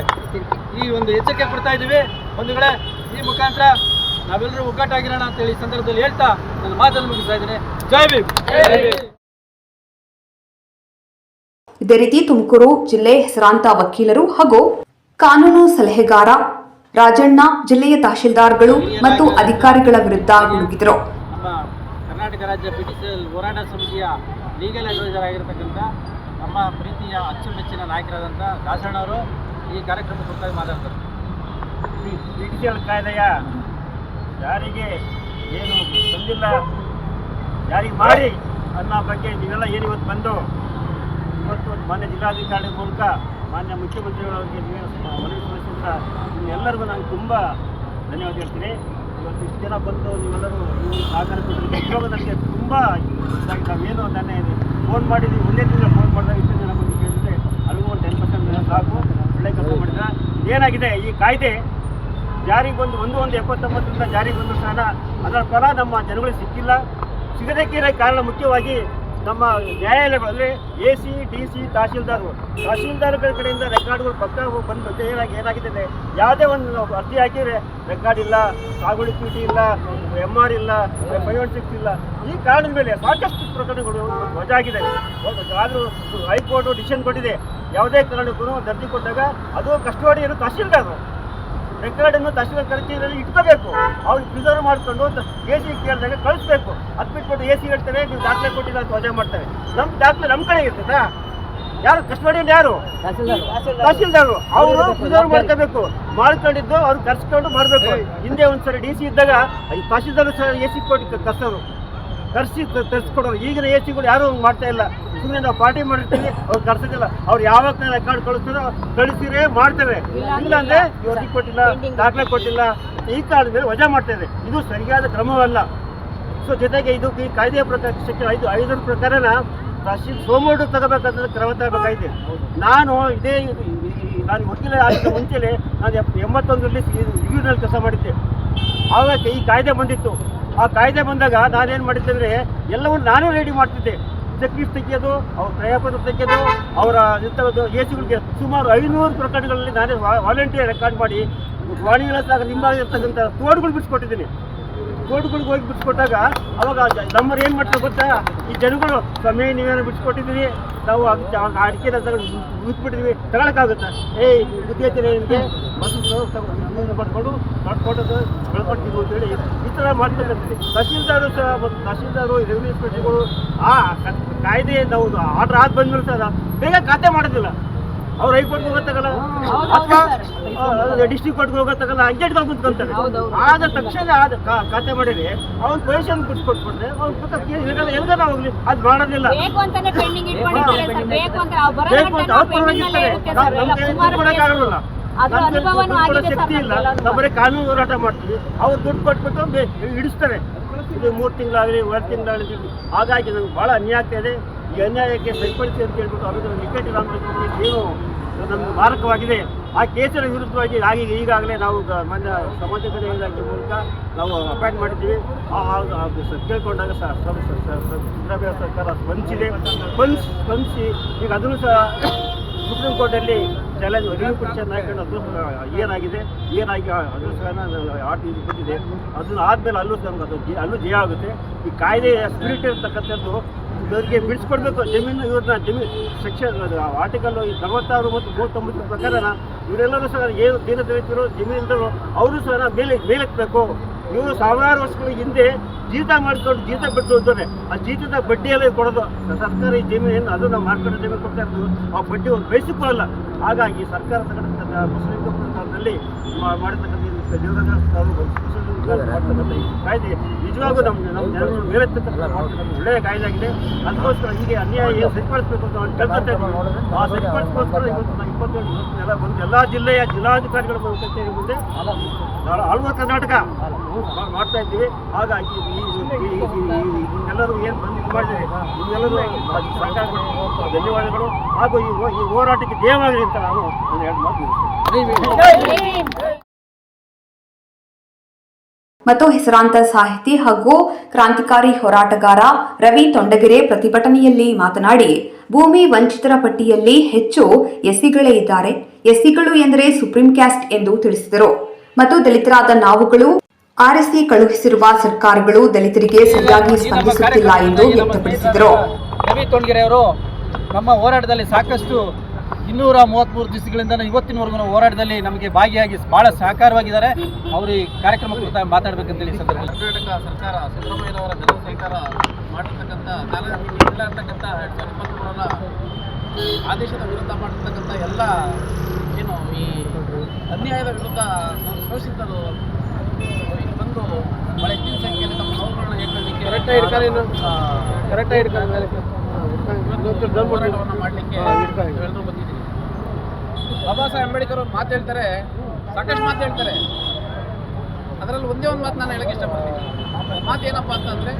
ಈ ಒಂದು ಎಚ್ಚರಿಕೆ ಕೊಡ್ತಾ ಇದ್ದೀವಿ. ಬಂಧುಗಳೇ ಈ ಮುಖಾಂತರ ನಾವೆಲ್ಲರೂ ಒಗ್ಗಟ್ಟಾಗಿರೋಣ ಅಂತೇಳಿ ಹೇಳಿ ಸಂದರ್ಭದಲ್ಲಿ ಹೇಳ್ತಾ ನನ್ನ ಮಾತನ್ನು ಮುಗಿಸ್ತಾ ಇದ್ದೇನೆ. ಜೈ ಭೀಮ್. ಇದೇ ರೀತಿ ತುಮಕೂರು ಜಿಲ್ಲೆ ಹೆಸರಾಂತ ವಕೀಲರು ಹಾಗೂ ಕಾನೂನು ಸಲಹೆಗಾರ ರಾಜಣ್ಣ ಜಿಲ್ಲೆಯ ತಹಶೀಲ್ದಾರ್ಗಳು ಮತ್ತು ಅಧಿಕಾರಿಗಳ ವಿರುದ್ಧ ಗುಡುಗಿದರು. ನಮ್ಮ ಕರ್ನಾಟಕ ರಾಜ್ಯ ಪಿ ಟಿ ಸಿ ಎಲ್ ಹೋರಾಟ ಸಮಿತಿಯ ಲೀಗಲ್ ಅಡ್ವೈಸರ್ ಆಗಿರತಕ್ಕಂಥ ನಮ್ಮ ಪ್ರೀತಿಯ ಅಚ್ಚುಮೆಚ್ಚಿನ ನಾಯಕರಾದಂಥ ದಾಸಣ್ಣವರು ಈ ಕಾರ್ಯಕ್ರಮ ಕುರಿತಾಗಿ ಮಾತಾಡ್ತಾರೆ. ಡಿಜಿಟಲ್ ಕಾಯ್ದೆಯ ಯಾರಿಗೆ ಏನು ಬಂದಿಲ್ಲ. ಯಾರಿಗೆ ಮಾಡಿ ಅನ್ನೋ ಬಗ್ಗೆ ನೀವೆಲ್ಲ ಏನು ಇವತ್ತು ಬಂದು ಇವತ್ತು ಮಾನ್ಯ ಜಿಲ್ಲಾಧಿಕಾರಿ ಮೂಲಕ ಮಾನ್ಯ ಮುಖ್ಯಮಂತ್ರಿಗಳವರಿಗೆ ನೀವು ಮನವಿ ಸಲ್ಲಿಸಿದ್ರ ನಿಮ್ಮೆಲ್ಲರಿಗೂ ನಾನು ತುಂಬ ಧನ್ಯವಾದ ಹೇಳ್ತೀನಿ. ಇವತ್ತು ಇಷ್ಟು ಜನ ಬಂದು ನೀವೆಲ್ಲರೂ ನೀವು ಸಹಕಾರ ಕೊಟ್ಟಿದ್ದಕ್ಕೆ ಉದ್ಯೋಗ ನನಗೆ ತುಂಬ ನಾವೇನು ನನ್ನ ಫೋನ್ ಮಾಡಿದ್ವಿ. ಒಂದೇ ದಿನ ಫೋನ್ ಮಾಡಿದಾಗ ಇಷ್ಟು ಜನ ಬಂದು ಕೇಳಿದ್ರೆ ಅಲ್ಲಿಗೂ ಒಂದು ಟೆನ್ ಪರ್ಸೆಂಟ್ ಸಾಕು ಒಳ್ಳೆ ಕೆಲಸ ಮಾಡಿದ್ರೆ. ಏನಾಗಿದೆ? ಈ ಕಾಯ್ದೆ ಜಾರಿಗೆ ಬಂದು ಒಂದು ಒಂದು ಎಪ್ಪತ್ತೊಂಬತ್ತರಿಂದ ಜಾರಿಗೆ ಬಂದ ಸ್ಥಾನ ಅದರ ಫಲ ನಮ್ಮ ಜನಗಳಿಗೆ ಸಿಕ್ಕಿಲ್ಲ. ಸಿಗದಕ್ಕಿರೋ ಕಾರಣ ಮುಖ್ಯವಾಗಿ ನಮ್ಮ ನ್ಯಾಯಾಲಯಗಳಲ್ಲಿ ಎ ಸಿ, ಡಿ ಸಿ, ತಹಶೀಲ್ದಾರ್ ತಹಶೀಲ್ದಾರ್ಗಳ ಕಡೆಯಿಂದ ರೆಕಾರ್ಡ್ಗಳು ಪಕ್ಕ ಬಂದು ಬಂದು ಏನಾಗಿ ಏನಾಗಿದೆ ಯಾವುದೇ ಒಂದು ಅರ್ಜಿ ಹಾಕಿದರೆ ರೆಕಾರ್ಡ್ ಇಲ್ಲ, ಸಾಗುವಳಿ ಚೀಟಿ ಇಲ್ಲ ಎಂ ಆರ್ ಇಲ್ಲ ಫೈವ್ ಒನ್ ಸಿಕ್ಸ್ ಇಲ್ಲ. ಈ ಕಾರಣದ ಮೇಲೆ ಸಾಕಷ್ಟು ಪ್ರಕರಣಗಳು ವಜಾ ಆಗಿದೆ ಆದರೂ ಹೈಕೋರ್ಟು ಡಿಸಿಷನ್ ಕೊಟ್ಟಿದೆ. ಯಾವುದೇ ಕಾರಣಕ್ಕೂ ದರ್ಜಿ ಕೊಟ್ಟಾಗ ಅದು ಕಷ್ಟವಾಡಿ ಇರೋ ತಹಶೀಲ್ದಾರ್. ರೆಕಾರ್ಡನ್ನು ತಹಶೀಲ್ದಾರ್ ಕಚೇರಿಯಲ್ಲಿ ಇಟ್ಕೋಬೇಕು. ಅವ್ರು ಪ್ರಿಸರ್ವ್ ಮಾಡಿಕೊಂಡು ಎ ಸಿ ಕೇಳಿದಾಗ ಕಳಿಸ್ಬೇಕು. ಅದು ಬಿಟ್ಬಿಟ್ಟು ಎ ಸಿ ಹೇಳ್ತಾರೆ ನೀವು ದಾಖಲೆ ಕೊಟ್ಟಿಲ್ಲ ಅಂತ ವಜಾ ಮಾಡ್ತಾರೆ. ನಮ್ಮ ದಾಖಲೆ ನಮ್ಮ ಕಡೆ ಇರ್ತದಾ? ಯಾರು ಕಸ್ಟಡಿಯನ್ ಯಾರು? ತಹಶೀಲ್ದಾರ್. ಅವರು ಪ್ರಿಸರ್ವ್ ಮಾಡ್ಕೋಬೇಕು. ಮಾಡ್ಕೊಂಡಿದ್ದು ಅವ್ರು ಕರ್ಸ್ಕೊಂಡು ಮಾಡಬೇಕು. ಹಿಂದೆ ಒಂದ್ಸರಿ ಡಿ ಸಿ ಇದ್ದಾಗ ಸಹ ಎ ಸಿ ಕೊಟ್ಟು ಕರ್ಸೋರು. ಕರ್ಸಿ ತರಿಸ್ಕೊಡೋರು ಈಗಿನ ಎ ಸಿಗಳು ಯಾರು ಹಂಗೆ ಮಾಡ್ತಾ ಇಲ್ಲ ಸುಮ್ಮನೆ ನಾವು ಪಾರ್ಟಿ ಮಾಡಿರ್ತೀವಿ ಅವ್ರು ಕರ್ಸೋದಿಲ್ಲ ಅವ್ರು ಯಾವಾಗ ರೆಕಾರ್ಡ್ ಕಳಿಸ್ತಾರೋ ಕಳಿಸಿರೇ ಮಾಡ್ತೇವೆ ಇಲ್ಲ ಅಂದ್ರೆ ಇವ್ರಿಗೆ ಕೊಟ್ಟಿಲ್ಲ ದಾಖಲೆ ಕೊಟ್ಟಿಲ್ಲ ಈ ಕಾಲದಲ್ಲಿ ವಜಾ ಮಾಡ್ತೇವೆ ಇದು ಸರಿಯಾದ ಕ್ರಮವಲ್ಲ ಸೊ ಜೊತೆಗೆ ಇದು ಈ ಕಾಯ್ದೆಯ ಪ್ರಕಾರ ಸೆಕ್ಷನ್ ಐದು ಐದರ ಪ್ರಕಾರನ ತಹಶೀಲ್ ಸೋಮವಾರ ತಗೋಬೇಕಂತ ಕ್ರಮ ತಗೋಬೇಕಾಗಿದೆ ನಾನು ಇದೇ ನಾನು ವಕೀಲ ಆಗಿದ್ದ ಮುಂಚೆಲೆ ನಾನು ಎಂಬತ್ತೊಂದರಲ್ಲಿ ರಿವ್ಯೂನಲ್ಲಿ ಕೆಲಸ ಮಾಡಿದ್ದೆ ಆವಾಗ ಈ ಕಾಯ್ದೆ ಬಂದಿತ್ತು ಆ ಕಾಯ್ದೆ ಬಂದಾಗ ನಾನೇನು ಮಾಡಿದ್ದೆ ಅಂದರೆ ಎಲ್ಲವನ್ನು ನಾನೇ ರೆಡಿ ಮಾಡ್ತಿದ್ದೆ. ಚೆಕ್ಲಿಸ್ ತೆಗೆಯೋದು, ಅವ್ರ ಪ್ರಯಾಪತ್ರ ತೆಗೆಯೋದು, ಅವರ ಎ ಸಿಗಳಿಗೆ ಸುಮಾರು ಐನೂರು ಪ್ರಕರಣಗಳಲ್ಲಿ ನಾನೇ ವಾಲಂಟಿಯರ್ ರೆಕಾರ್ಡ್ ಮಾಡಿ ವಾಣಿಗಳ ನಿಮ್ಮ ಇರ್ತಕ್ಕಂಥ ತೋಡುಗಳು ಬಿಡಿಸ್ಕೊಟ್ಟಿದ್ದೀನಿ. ಕೋರ್ಟ್ಗಳಿಗೆ ಹೋಗಿ ಬಿಟ್ಕೊಟ್ಟಾಗ ಅವಾಗ ನಮ್ಮರು ಏನು ಮಾಡ್ತಾರೆ ಗೊತ್ತಾ? ಈ ಜನಗಳು ಸಮಯ ನೀವೇನೋ ಬಿಡಿಸ್ಕೊಟ್ಟಿದ್ದೀವಿ ನಾವು ಅಡಿಕೆ ಬಿಟ್ಟಿದ್ವಿ ತಗೊಳಕ್ಕಾಗುತ್ತಾ? ಏಯ್ ನಿಮಗೆ? ಮೊದಲು ಮಾಡ್ಕೊಂಡು, ಮಾಡ್ಕೊಡೋದು ಬೆಳ್ಕೊಡ್ತೀವಿ ಅಂತೇಳಿ ಈ ಥರ ಮಾಡ್ತಕ್ಕಂಥದ್ದು ತಹಸೀಲ್ದಾರು ಸಹ ಮತ್ತು ತಹಸೀಲ್ದಾರು ರೆವಿನ್ಯೂ ಇನ್ಸ್ಪೆಕ್ಟರ್ಗಳು ಆ ಕಾಯ್ದೆ ನಾವು ಆರ್ಡರ್ ಆದ ಬಂದ್ಮೇಲೆ ಸರ್ ಬೇಗ ಖಾತೆ ಮಾಡೋದಿಲ್ಲ. ಅವ್ರು ಹೈಕೋರ್ಟ್ಗೆ ಹೋಗತ್ತಾಗಲ್ಲ ಅಥವಾ ಡಿಸ್ಟ್ರಿಕ್ಟ್ ಕೋರ್ಟ್ಗೆ ಹೋಗತ್ತಾಗಲ್ಲ ಅಂಜೆಟ್ಗಳು ಕುತ್ಕೊಂತಾರೆ. ಆದ ತಕ್ಷಣ ಆದ ಖಾತೆ ಮಾಡಿರಿ ಪೊಲೀಸನ್ ಪೊಸಿಷನ್ ಬಿಡ್ಸ್ಕೊಟ್ಬಿಟ್ರೆ ಅವ್ನು ಎಲ್ಗಾರ ಹೋಗ್ಲಿ. ಅದು ಮಾಡೋದಿಲ್ಲ. ಬೇಕು ಅಂತ ಅವ್ರು ಪರವಾಗಿರ್ತಾರೆ ಎಲ್ಲ ಸುಮಾರು ಕೊಡೋಕ್ಕಾಗಲ್ಲ ಶಕ್ತಿ ಇಲ್ಲ. ನಾವು ಬರೀ ಕಾನೂನು ಹೋರಾಟ ಮಾಡ್ತೀವಿ. ಅವ್ರು ದುಡ್ಡು ಕೊಟ್ಬಿಟ್ಟು ಬೇ- ಹಿಡಿಸ್ತಾರೆ ಇದು ಮೂರು ತಿಂಗಳಾಗಲಿ ಒಂದು ತಿಂಗಳಾಗಲಿ. ಹಾಗಾಗಿ ನಮ್ಗೆ ಭಾಳ ಅನ್ಯಾಯ ಆಗ್ತಾ ಇದೆ. ಈ ಅನ್ಯಾಯಕ್ಕೆ ಸರಿಪಡಿಸಿ ಅಂತ ಹೇಳ್ಬಿಟ್ಟು ಅವರು ನಿಕಟ ರಾಮಚಂದ್ರ ಏನು ನಮ್ಮ ಮಾರಕವಾಗಿದೆ. ಆ ಕೇಸಿನ ವಿರುದ್ಧವಾಗಿ ಆಗಿ ಈಗಾಗಲೇ ನಾವು ಮಾನ್ಯ ಸಮಾಜ ಕಲ್ಯಾಣ ಇಲಾಖೆ ಮೂಲಕ ನಾವು ಅಪಾಯಿಂಟ್ ಮಾಡಿದ್ದೀವಿ. ಕೇಳ್ಕೊಂಡಾಗ ಸಿದ್ದರಾಮಯ್ಯ ಸರ್ಕಾರ ಸ್ಪಂದಿಸಿದೆ. ಸ್ಪಂದಿಸಿ ಸ್ಪಂದಿಸಿ ಈಗ ಅದನ್ನು ಸಹ ಸುಪ್ರೀಂ ಕೋರ್ಟಲ್ಲಿ ಚಾಲೆಂಜ್ ರಿವ್ಯೂ ಪಿಟಿಷನ್ ಹಾಕೊಂಡು ಅದು ಏನಾಗಿದೆ? ಏನಾಗಿ ಅದು ಸಹ ಇದು ಬಂದಿದೆ ಅದನ್ನು ಆದಮೇಲೆ ಅಲ್ಲೂ ಸಹ ಅದು ಅಲ್ಲೂ ಜಯ ಆಗುತ್ತೆ. ಈ ಕಾಯ್ದೆಯ ಸ್ಪಿರಿಟ್ ಇರ್ತಕ್ಕಂಥದ್ದು ಇವರಿಗೆ ಬಿಡಿಸ್ಕೊಡ್ಬೇಕು. ಜಮೀನು ಇವ್ರನ್ನ ಜಮೀನು ಸೆಕ್ಷನ್ ಆರ್ಟಿಕಲ್ ನಲವತ್ತಾರು ಮತ್ತು ಮೂವತ್ತೊಂಬತ್ತು ಪ್ರಕಾರ ಇವರೆಲ್ಲರೂ ಸಹ ಏನು ದೀನ ದಲಿತರು ಜಮೀನರು ಅವರು ಸಹ ಮೇಲೆ ಮೇಲೆತ್ತಬೇಕು ಇವರು ಸಾವಿರಾರು ವರ್ಷಗಳ ಹಿಂದೆ ಜೀತ ಮಾಡ್ಕೊಂಡು ಜೀತ ಬಿಟ್ಟು ಹೋಗ್ತಾರೆ. ಆ ಜೀತದ ಬಡ್ಡಿ ಕೊಡೋದು. ಸರ್ಕಾರ ಸರ್ಕಾರಿ ಜಮೀನು ಅದು ನಾವು ಮಾರ್ಕೆಟ್ ಜಮೀನು ಕೊಡ್ತಾ ಇರ್ತದೆ ಆ ಬಡ್ಡಿ ಒಂದು ಬಯಸಿಕೊಳ್ಳಲ್ಲ ಹಾಗಾಗಿ ಸರ್ಕಾರ ತಗೊಂಡಂಥ ಮುಸ್ಲಿಂ ಸರ್ಕಾರದಲ್ಲಿ ಮಾಡಿರ್ತಕ್ಕಂಥ ಜೀವನ ಅವರು ಕಾಯ್ದೆ ನಿಜವಾಗೂ ನಮ್ಮ ನಮ್ಮ ಜನಗಳು ಮೇಲೆತ್ತಕ್ಕಂಥ ಒಳ್ಳೆಯ ಕಾಯ್ದೆ ಆಗಿದೆ. ಅದಕ್ಕೋಸ್ಕರ ಹೀಗೆ ಅನ್ಯಾಯ ಏನು ಸರಿಪಡಿಸಬೇಕು ಅಂತ ಕೇಳ್ಕೊತಾ ಇದ್ದೀವಿ ಆ ಸರಿಪಡಿಸ್ಕೋಸ್ಕರ ಇವತ್ತು ಇಪ್ಪತ್ತೇಳು ಎಲ್ಲ ಬಂದು ಎಲ್ಲ ಜಿಲ್ಲೆಯ ಜಿಲ್ಲಾಧಿಕಾರಿಗಳ ಕಚೇರಿ ಮುಂದೆ ಆಳುವ ಕರ್ನಾಟಕ ಮಾಡ್ತಾ ಇದ್ದೀವಿ. ಹಾಗಾಗಿ ಎಲ್ಲರೂ ಏನು ಬಂದು ಇದು ಮಾಡಿದರೆ ಸಹಕಾರ ಧನ್ಯವಾದಗಳು. ಹಾಗೂ ಈ ಈ ಹೋರಾಟಕ್ಕೆ ದೇವರಾಗಲಿ ಅಂತ ನಾನು ಒಂದು ಎರಡು ಮಾತು. ಮತ್ತು ಹೆಸರಾಂತ ಸಾಹಿತಿ ಹಾಗೂ ಕ್ರಾಂತಿಕಾರಿ ಹೋರಾಟಗಾರ ರವಿ ತೊಂಡಗೆರೆ ಪ್ರತಿಭಟನೆಯಲ್ಲಿ ಮಾತನಾಡಿ, ಭೂಮಿ ವಂಚಿತರ ಪಟ್ಟಿಯಲ್ಲಿ ಹೆಚ್ಚು ಎಸ್ಸಿಗಳೇ ಇದ್ದಾರೆ. ಎಸ್ಸಿಗಳು ಎಂದರೆ ಸುಪ್ರೀಂ ಕ್ಯಾಸ್ಟ್ ಎಂದು ತಿಳಿಸಿದರು. ಮತ್ತು ದಲಿತರಾದ ನಾವುಗಳು ಆರ್ಎಸ್ಸಿ ಕಳುಹಿಸಿರುವ ಸರ್ಕಾರಗಳು ದಲಿತರಿಗೆ ಸರಿಯಾಗಿ ಸ್ಪಂದಿಸುತ್ತಿಲ್ಲ ಎಂದು ವ್ಯಕ್ತಪಡಿಸಿದರು. ರವಿ ನಮ್ಮ ಹೋರಾಟದಲ್ಲಿ ಸಾಕಷ್ಟು ಇನ್ನೂರ ಮೂವತ್ತ್ಮೂರು ದಿವಸಗಳಿಂದ ಇವತ್ತಿನವರೆಗೂ ಹೋರಾಟದಲ್ಲಿ ನಮಗೆ ಭಾಗಿಯಾಗಿ ಬಹಳ ಸಹಕಾರವಾಗಿದ್ದಾರೆ. ಅವರು ಈ ಕಾರ್ಯಕ್ರಮ ಕುರಿತ ಮಾತಾಡಬೇಕಂತೇಳಿ ಹೇಳಿ ಸಂದರ್ಭದಲ್ಲಿ. ಕರ್ನಾಟಕ ಸರ್ಕಾರ ಸಿದ್ದರಾಮಯ್ಯನವರ ಜನ ಸರ್ಕಾರ ಮಾಡಿರ್ತಕ್ಕಂಥ ಕಾಲ ಇಲ್ಲ ಅಂತಕ್ಕಂಥ ಎರಡು ಸಾವಿರದ ಇಪ್ಪತ್ತ್ಮೂರರ ಆದೇಶದ ವಿರುದ್ಧ ಮಾಡಿರ್ತಕ್ಕಂಥ ಎಲ್ಲ ಏನು ಈ ಅನ್ಯಾಯದ ವಿರುದ್ಧ ನಾವು ಶೋಷಿತರು. ಬಂದು ಮಳೆ ಹೆಚ್ಚಿನ ಸಂಖ್ಯೆಯಲ್ಲಿ ತಮ್ಮ ನೋವುಗಳನ್ನ ಹೇಳ್ಕೊಳ್ಳಿಕ್ಕೆ ಕರೆಕ್ಟಾಗಿ ಇರ್ತಾರೆ ಕರೆಕ್ಟಾಗಿ. ಇವತ್ತು ಹೋರಾಟವನ್ನು ಮಾಡಲಿಕ್ಕೆ ಎಲ್ಲರೂ ಬಂದಿದ್ದೀವಿ. ಬಾಬಾ ಸಾಹೇಬ್ ಅಂಬೇಡ್ಕರ್ ಅವ್ರು ಮಾತು ಹೇಳ್ತಾರೆ, ಸಾಕಷ್ಟು ಮಾತು ಹೇಳ್ತಾರೆ. ಅದರಲ್ಲಿ ಒಂದೇ ಒಂದು ಮಾತು ನಾನು ಹೇಳಕ್ಕೆ ಇಷ್ಟಪಡ್ತೀನಿ. ಮಾತು ಏನಪ್ಪ ಅಂತಂದರೆ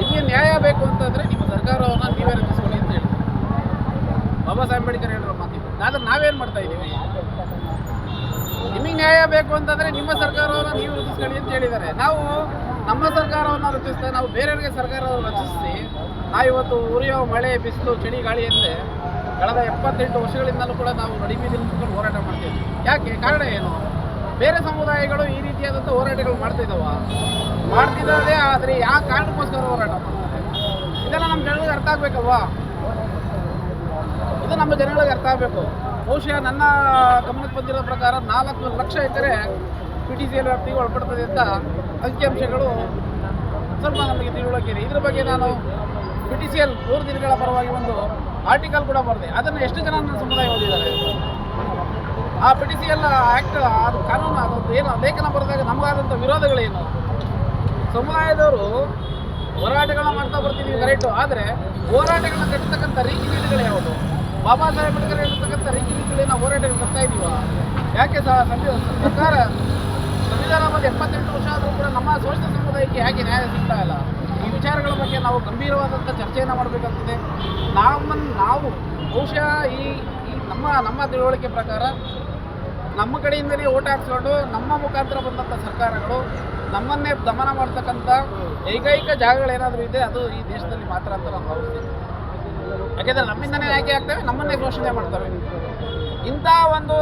ನಿಮಗೆ ನ್ಯಾಯ ಬೇಕು ಅಂತಂದರೆ ನಿಮ್ಮ ಸರ್ಕಾರವನ್ನು ನೀವೇ ರಚಿಸ್ಕೊಳ್ಳಿ ಅಂತ ಹೇಳ್ತಾರೆ ಬಾಬಾ ಸಾಹೇಬ್ ಅಂಬೇಡ್ಕರ್ ಹೇಳಿರೋ ಮಾತು ಆದ್ರೆ ನಾವೇನು ಮಾಡ್ತಾ ಇದ್ದೀವಿ? ನಿಮಗೆ ನ್ಯಾಯ ಬೇಕು ಅಂತಂದರೆ ನಿಮ್ಮ ಸರ್ಕಾರವನ್ನು ನೀವು ರಚಿಸ್ಕೊಳ್ಳಿ ಅಂತ ಹೇಳಿದ್ದಾರೆ. ನಾವು ನಮ್ಮ ಸರ್ಕಾರವನ್ನು ರಚಿಸ್ತಾ, ನಾವು ಬೇರೆಯವರಿಗೆ ಸರ್ಕಾರವನ್ನು ರಚಿಸಿ ನಾವಿವತ್ತು ಉರಿಯೋ ಮಳೆ, ಬಿಸಿಲು ಚಳಿ ಗಾಳಿ ಎಂದರೆ ಕಳೆದ ಎಪ್ಪತ್ತೆಂಟು ವರ್ಷಗಳಿಂದಲೂ ಕೂಡ ನಾವು ನಡಿಬೀದಿ ನಿಂತ್ಕೊಂಡು ಹೋರಾಟ ಮಾಡ್ತೀವಿ ಯಾಕೆ? ಕಾರಣ ಏನು? ಬೇರೆ ಸಮುದಾಯಗಳು ಈ ರೀತಿಯಾದಂಥ ಹೋರಾಟಗಳು ಮಾಡ್ತಿದ್ದಾವ? ಮಾಡ್ತಿದ್ದಾರೆ ಆದರೆ ಯಾವ ಕಾರಣಕ್ಕೋಸ್ಕರ ಹೋರಾಟ ಮಾಡ್ತಾರೆ ಇದೆಲ್ಲ ನಮ್ಮ ಜನಗಳಿಗೆ ಅರ್ಥ ಆಗ್ಬೇಕಲ್ವಾ? ಇದು ನಮ್ಮ ಜನಗಳಿಗೆ ಅರ್ಥ ಆಗಬೇಕು. ಬಹುಶಃ ನನ್ನ ಗಮನಕ್ಕೆ ಬಂದಿರೋ ಪ್ರಕಾರ ನಾಲ್ಕು ಲಕ್ಷ ಎಕರೆ ಪಿ ಟಿ ಸಿ ಎಲ್ ವ್ಯಾಪ್ತಿಗೆ ಒಳಪಡ್ತದೆ ಅಂತ ಅಂಕಿಅಂಶಗಳು ಸ್ವಲ್ಪ ನಮಗೆ ತಿಳುವಳಿಕೆ ಇದೆ. ಇದ್ರ ಬಗ್ಗೆ ನಾನು ಪಿ ಟಿ ಸಿ ಎಲ್ ಮೂರು ದಿನಗಳ ಪರವಾಗಿ ಒಂದು ಆರ್ಟಿಕಲ್ ಕೂಡ ಬರದೆ. ಅದನ್ನು ಎಷ್ಟು ಜನ ನನ್ನ ಸಮುದಾಯ ಓದಿದ್ದಾರೆ? ಆ P T C L act ಅದು ಕಾನೂನು, ಅದೊಂದು ಏನು, ಲೇಖನ ಬರೆದಾಗ ನಮಗಾದಂಥ ವಿರೋಧಗಳೇನು? ಸಮುದಾಯದವರು ಹೋರಾಟಗಳನ್ನ ಮಾಡ್ತಾ ಬರ್ತೀವಿ ಕರೆಕ್ಟು ಆದರೆ ಹೋರಾಟಗಳನ್ನ ಕಟ್ಟತಕ್ಕಂಥ ರೀತಿ ನೀತಿಗಳು ಯಾವುದು? ಬಾಬಾ ಸಾಹೇಬ್ ಅಂಬೇಡ್ಕರ್ ಹೇಳಿರ್ತಕ್ಕಂಥ ರೀತಿ ನೀತಿಗಳೇ ನಾವು ಹೋರಾಟಗಳು ಬರ್ತಾ ಇದೀವ? ಯಾಕೆ ಸಹ ಸರ್ಕಾರ, ಸಂವಿಧಾನ ಬಂದು ಎಪ್ಪತ್ತೆಂಟು ವರ್ಷ ಆದರೂ ಕೂಡ ನಮ್ಮ ಶೋಷಿತ ಸಮುದಾಯಕ್ಕೆ ಹೇಗೆ ನ್ಯಾಯ ಸಿಗ್ತಾ ಇಲ್ಲ? ಈ ವಿಚಾರಗಳ ಬಗ್ಗೆ ನಾವು ಗಂಭೀರವಾದಂಥ ಚರ್ಚೆಯನ್ನು ಮಾಡಬೇಕಾಗ್ತದೆ. ನಮ್ಮನ್ನು ನಾವು ಬಹುಶಃ ಈ ಈ ನಮ್ಮ ನಮ್ಮ ತಿಳುವಳಿಕೆ ಪ್ರಕಾರ ನಮ್ಮ ಕಡೆಯಿಂದಲೇ ಓಟ್ ಹಾಕ್ಸ್ಕೊಂಡು ನಮ್ಮ ಮುಖಾಂತರ ಬಂದಂಥ ಸರ್ಕಾರಗಳು ನಮ್ಮನ್ನೇ ದಮನ ಮಾಡ್ತಕ್ಕಂಥ ಏಕೈಕ ಜಾಗಗಳೇನಾದರೂ ಇದೆ, ಅದು ಈ ದೇಶದಲ್ಲಿ ಮಾತ್ರ ಅಂತ ನಾನು ಭಾವಿಸ್ತೀನಿ ಯಾಕೆಂದರೆ ನಮ್ಮಿಂದನೇ ಆಯ್ಕೆ ಆಗ್ತವೆ, ನಮ್ಮನ್ನೇ ಶೋಷಣೆ ಮಾಡ್ತವೆ. ಇಂಥ ಒಂದು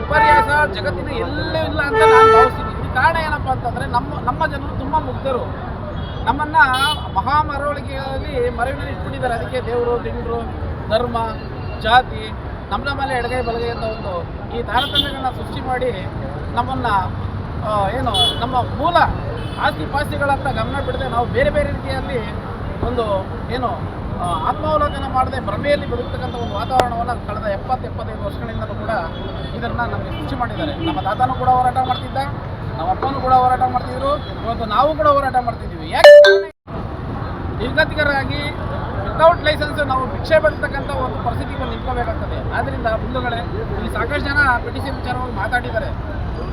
ವಿಪರ್ಯಾಸ ಜಗತ್ತಿನ ಎಲ್ಲೂ ಇಲ್ಲ ಅಂತ ನಾನು ಭಾವಿಸ್ತೀನಿ. ಕಾರಣ ಏನಪ್ಪ ಅಂತಂದರೆ ನಮ್ಮ ನಮ್ಮ ಜನರು ತುಂಬ ಮುಗ್ಧರು. ನಮ್ಮನ್ನು ಮಹಾ ಮರವಳಿಗೆಗಳಲ್ಲಿ ಮರವಿನಲ್ಲಿ ಇಟ್ಬಿಟ್ಟಿದ್ದಾರೆ. ಅದಕ್ಕೆ ದೇವರು ದಿಂಡ್ರು ಧರ್ಮ, ಜಾತಿ, ನಮ್ಮ ನಮ್ಮಲ್ಲೇ ಎಡಗೈ ಬಲಗೈ ಅಂತ ಒಂದು ಈ ತಾರತಮ್ಯಗಳನ್ನ ಸೃಷ್ಟಿ ಮಾಡಿ ನಮ್ಮನ್ನು ಏನು, ನಮ್ಮ ಮೂಲ ಆಸ್ತಿ ಪಾಸ್ತಿಗಳತ್ತ ಗಮನ ಬಿಡದೆ ನಾವು ಬೇರೆ ಬೇರೆ ರೀತಿಯಲ್ಲಿ ಒಂದು ಏನು ಆತ್ಮಾವಲೋಕನ ಮಾಡದೆ ಭ್ರಮೆಯಲ್ಲಿ ಬದುಕ್ತಕ್ಕಂಥ ಒಂದು ವಾತಾವರಣವನ್ನು ಕಳೆದ ಎಪ್ಪತ್ತು ಎಪ್ಪತ್ತೈದು ವರ್ಷಗಳಿಂದಲೂ ಕೂಡ ಇದನ್ನು ನಮಗೆ ಸೃಷ್ಟಿ ಮಾಡಿದ್ದಾರೆ. ನಮ್ಮ ತಾತನೂ ಕೂಡ ಹೋರಾಟ ಮಾಡ್ತಿದ್ದ. ನಮ್ಮ ಅಪ್ಪನೂ ಕೂಡ ಹೋರಾಟ ಮಾಡ್ತಿದ್ರು, ಇವತ್ತು ನಾವು ಕೂಡ ಹೋರಾಟ ಮಾಡ್ತಿದ್ದೀವಿ. ಯಾಕೆ ನಿರ್ಗತಿಕರಾಗಿ ವಿತೌಟ್ ಲೈಸೆನ್ಸ್ ನಾವು ಭಿಕ್ಷೆ ಪಡಿಸ್ತಕ್ಕಂಥ ಒಂದು ಪರಿಸ್ಥಿತಿಗೆ ನಿಂತ್ಕೋಬೇಕಾಗ್ತದೆ. ಆದ್ದರಿಂದ ಮುಂದುಗಡೆ ಇಲ್ಲಿ ಸಾಕಷ್ಟು ಜನ ಪಿ ಟಿ ಸಿ ವಿಚಾರವಾಗಿ ಮಾತಾಡಿದ್ದಾರೆ.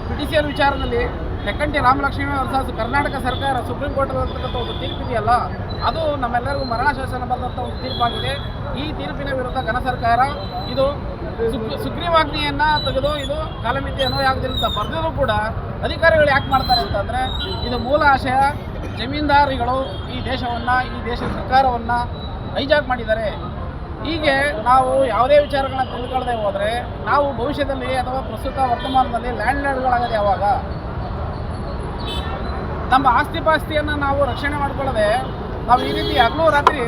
ಪಿ ಟಿ ಸಿ ಎಲ್ ವಿಚಾರದಲ್ಲಿ ಲೆಕ್ಕಂಟಿ ರಾಮಲಕ್ಷ್ಮಿ ವರ್ಸಸ್ ಕರ್ನಾಟಕ ಸರ್ಕಾರ ಸುಪ್ರೀಂ ಕೋರ್ಟ್ ಬರ್ತಕ್ಕಂಥ ಒಂದು ತೀರ್ಪಿದೆಯಲ್ಲ, ಅದು ನಮ್ಮೆಲ್ಲರಿಗೂ ಮರಣ ಶಾಸನ ಬಂದಂಥ ಒಂದು ತೀರ್ಪಾಗಿದೆ. ಈ ತೀರ್ಪಿನ ವಿರುದ್ಧ ಘನ ಸರ್ಕಾರ ಇದು ಸುಗ್ರೀವಾಜ್ಞೆಯನ್ನು ತೆಗೆದು ಇದು ಕಾಲಮಿತಿ ಅನ್ವಯ ಆಗೋದಿಲ್ಲ ಅಂತ ಬರೆದಿದ್ರು ಕೂಡ ಅಧಿಕಾರಿಗಳು ಯಾಕೆ ಮಾಡ್ತಾರೆ ಅಂತಂದರೆ ಇದು ಮೂಲ ಆಶಯ, ಜಮೀನ್ದಾರಿಗಳು ಈ ದೇಶವನ್ನು, ಈ ದೇಶದ ಸರ್ಕಾರವನ್ನು ಹೈಜಾಕ್ ಮಾಡಿದ್ದಾರೆ. ಹೀಗೆ ನಾವು ಯಾವುದೇ ವಿಚಾರಗಳನ್ನ ತಿಳ್ಕೊಳ್ಳದೆ ಹೋದರೆ, ನಾವು ಭವಿಷ್ಯದಲ್ಲಿ ಅಥವಾ ಪ್ರಸ್ತುತ ವರ್ತಮಾನದಲ್ಲಿ ಲ್ಯಾಂಡ್ ಲಾರ್ಡ್ಗಳಾಗೋದು ಯಾವಾಗ? ನಮ್ಮ ಆಸ್ತಿ ಪಾಸ್ತಿಯನ್ನು ನಾವು ರಕ್ಷಣೆ ಮಾಡಿಕೊಳ್ಳದೆ, ನಾವು ಈ ರೀತಿ ಹಗಲು ರಾತ್ರಿ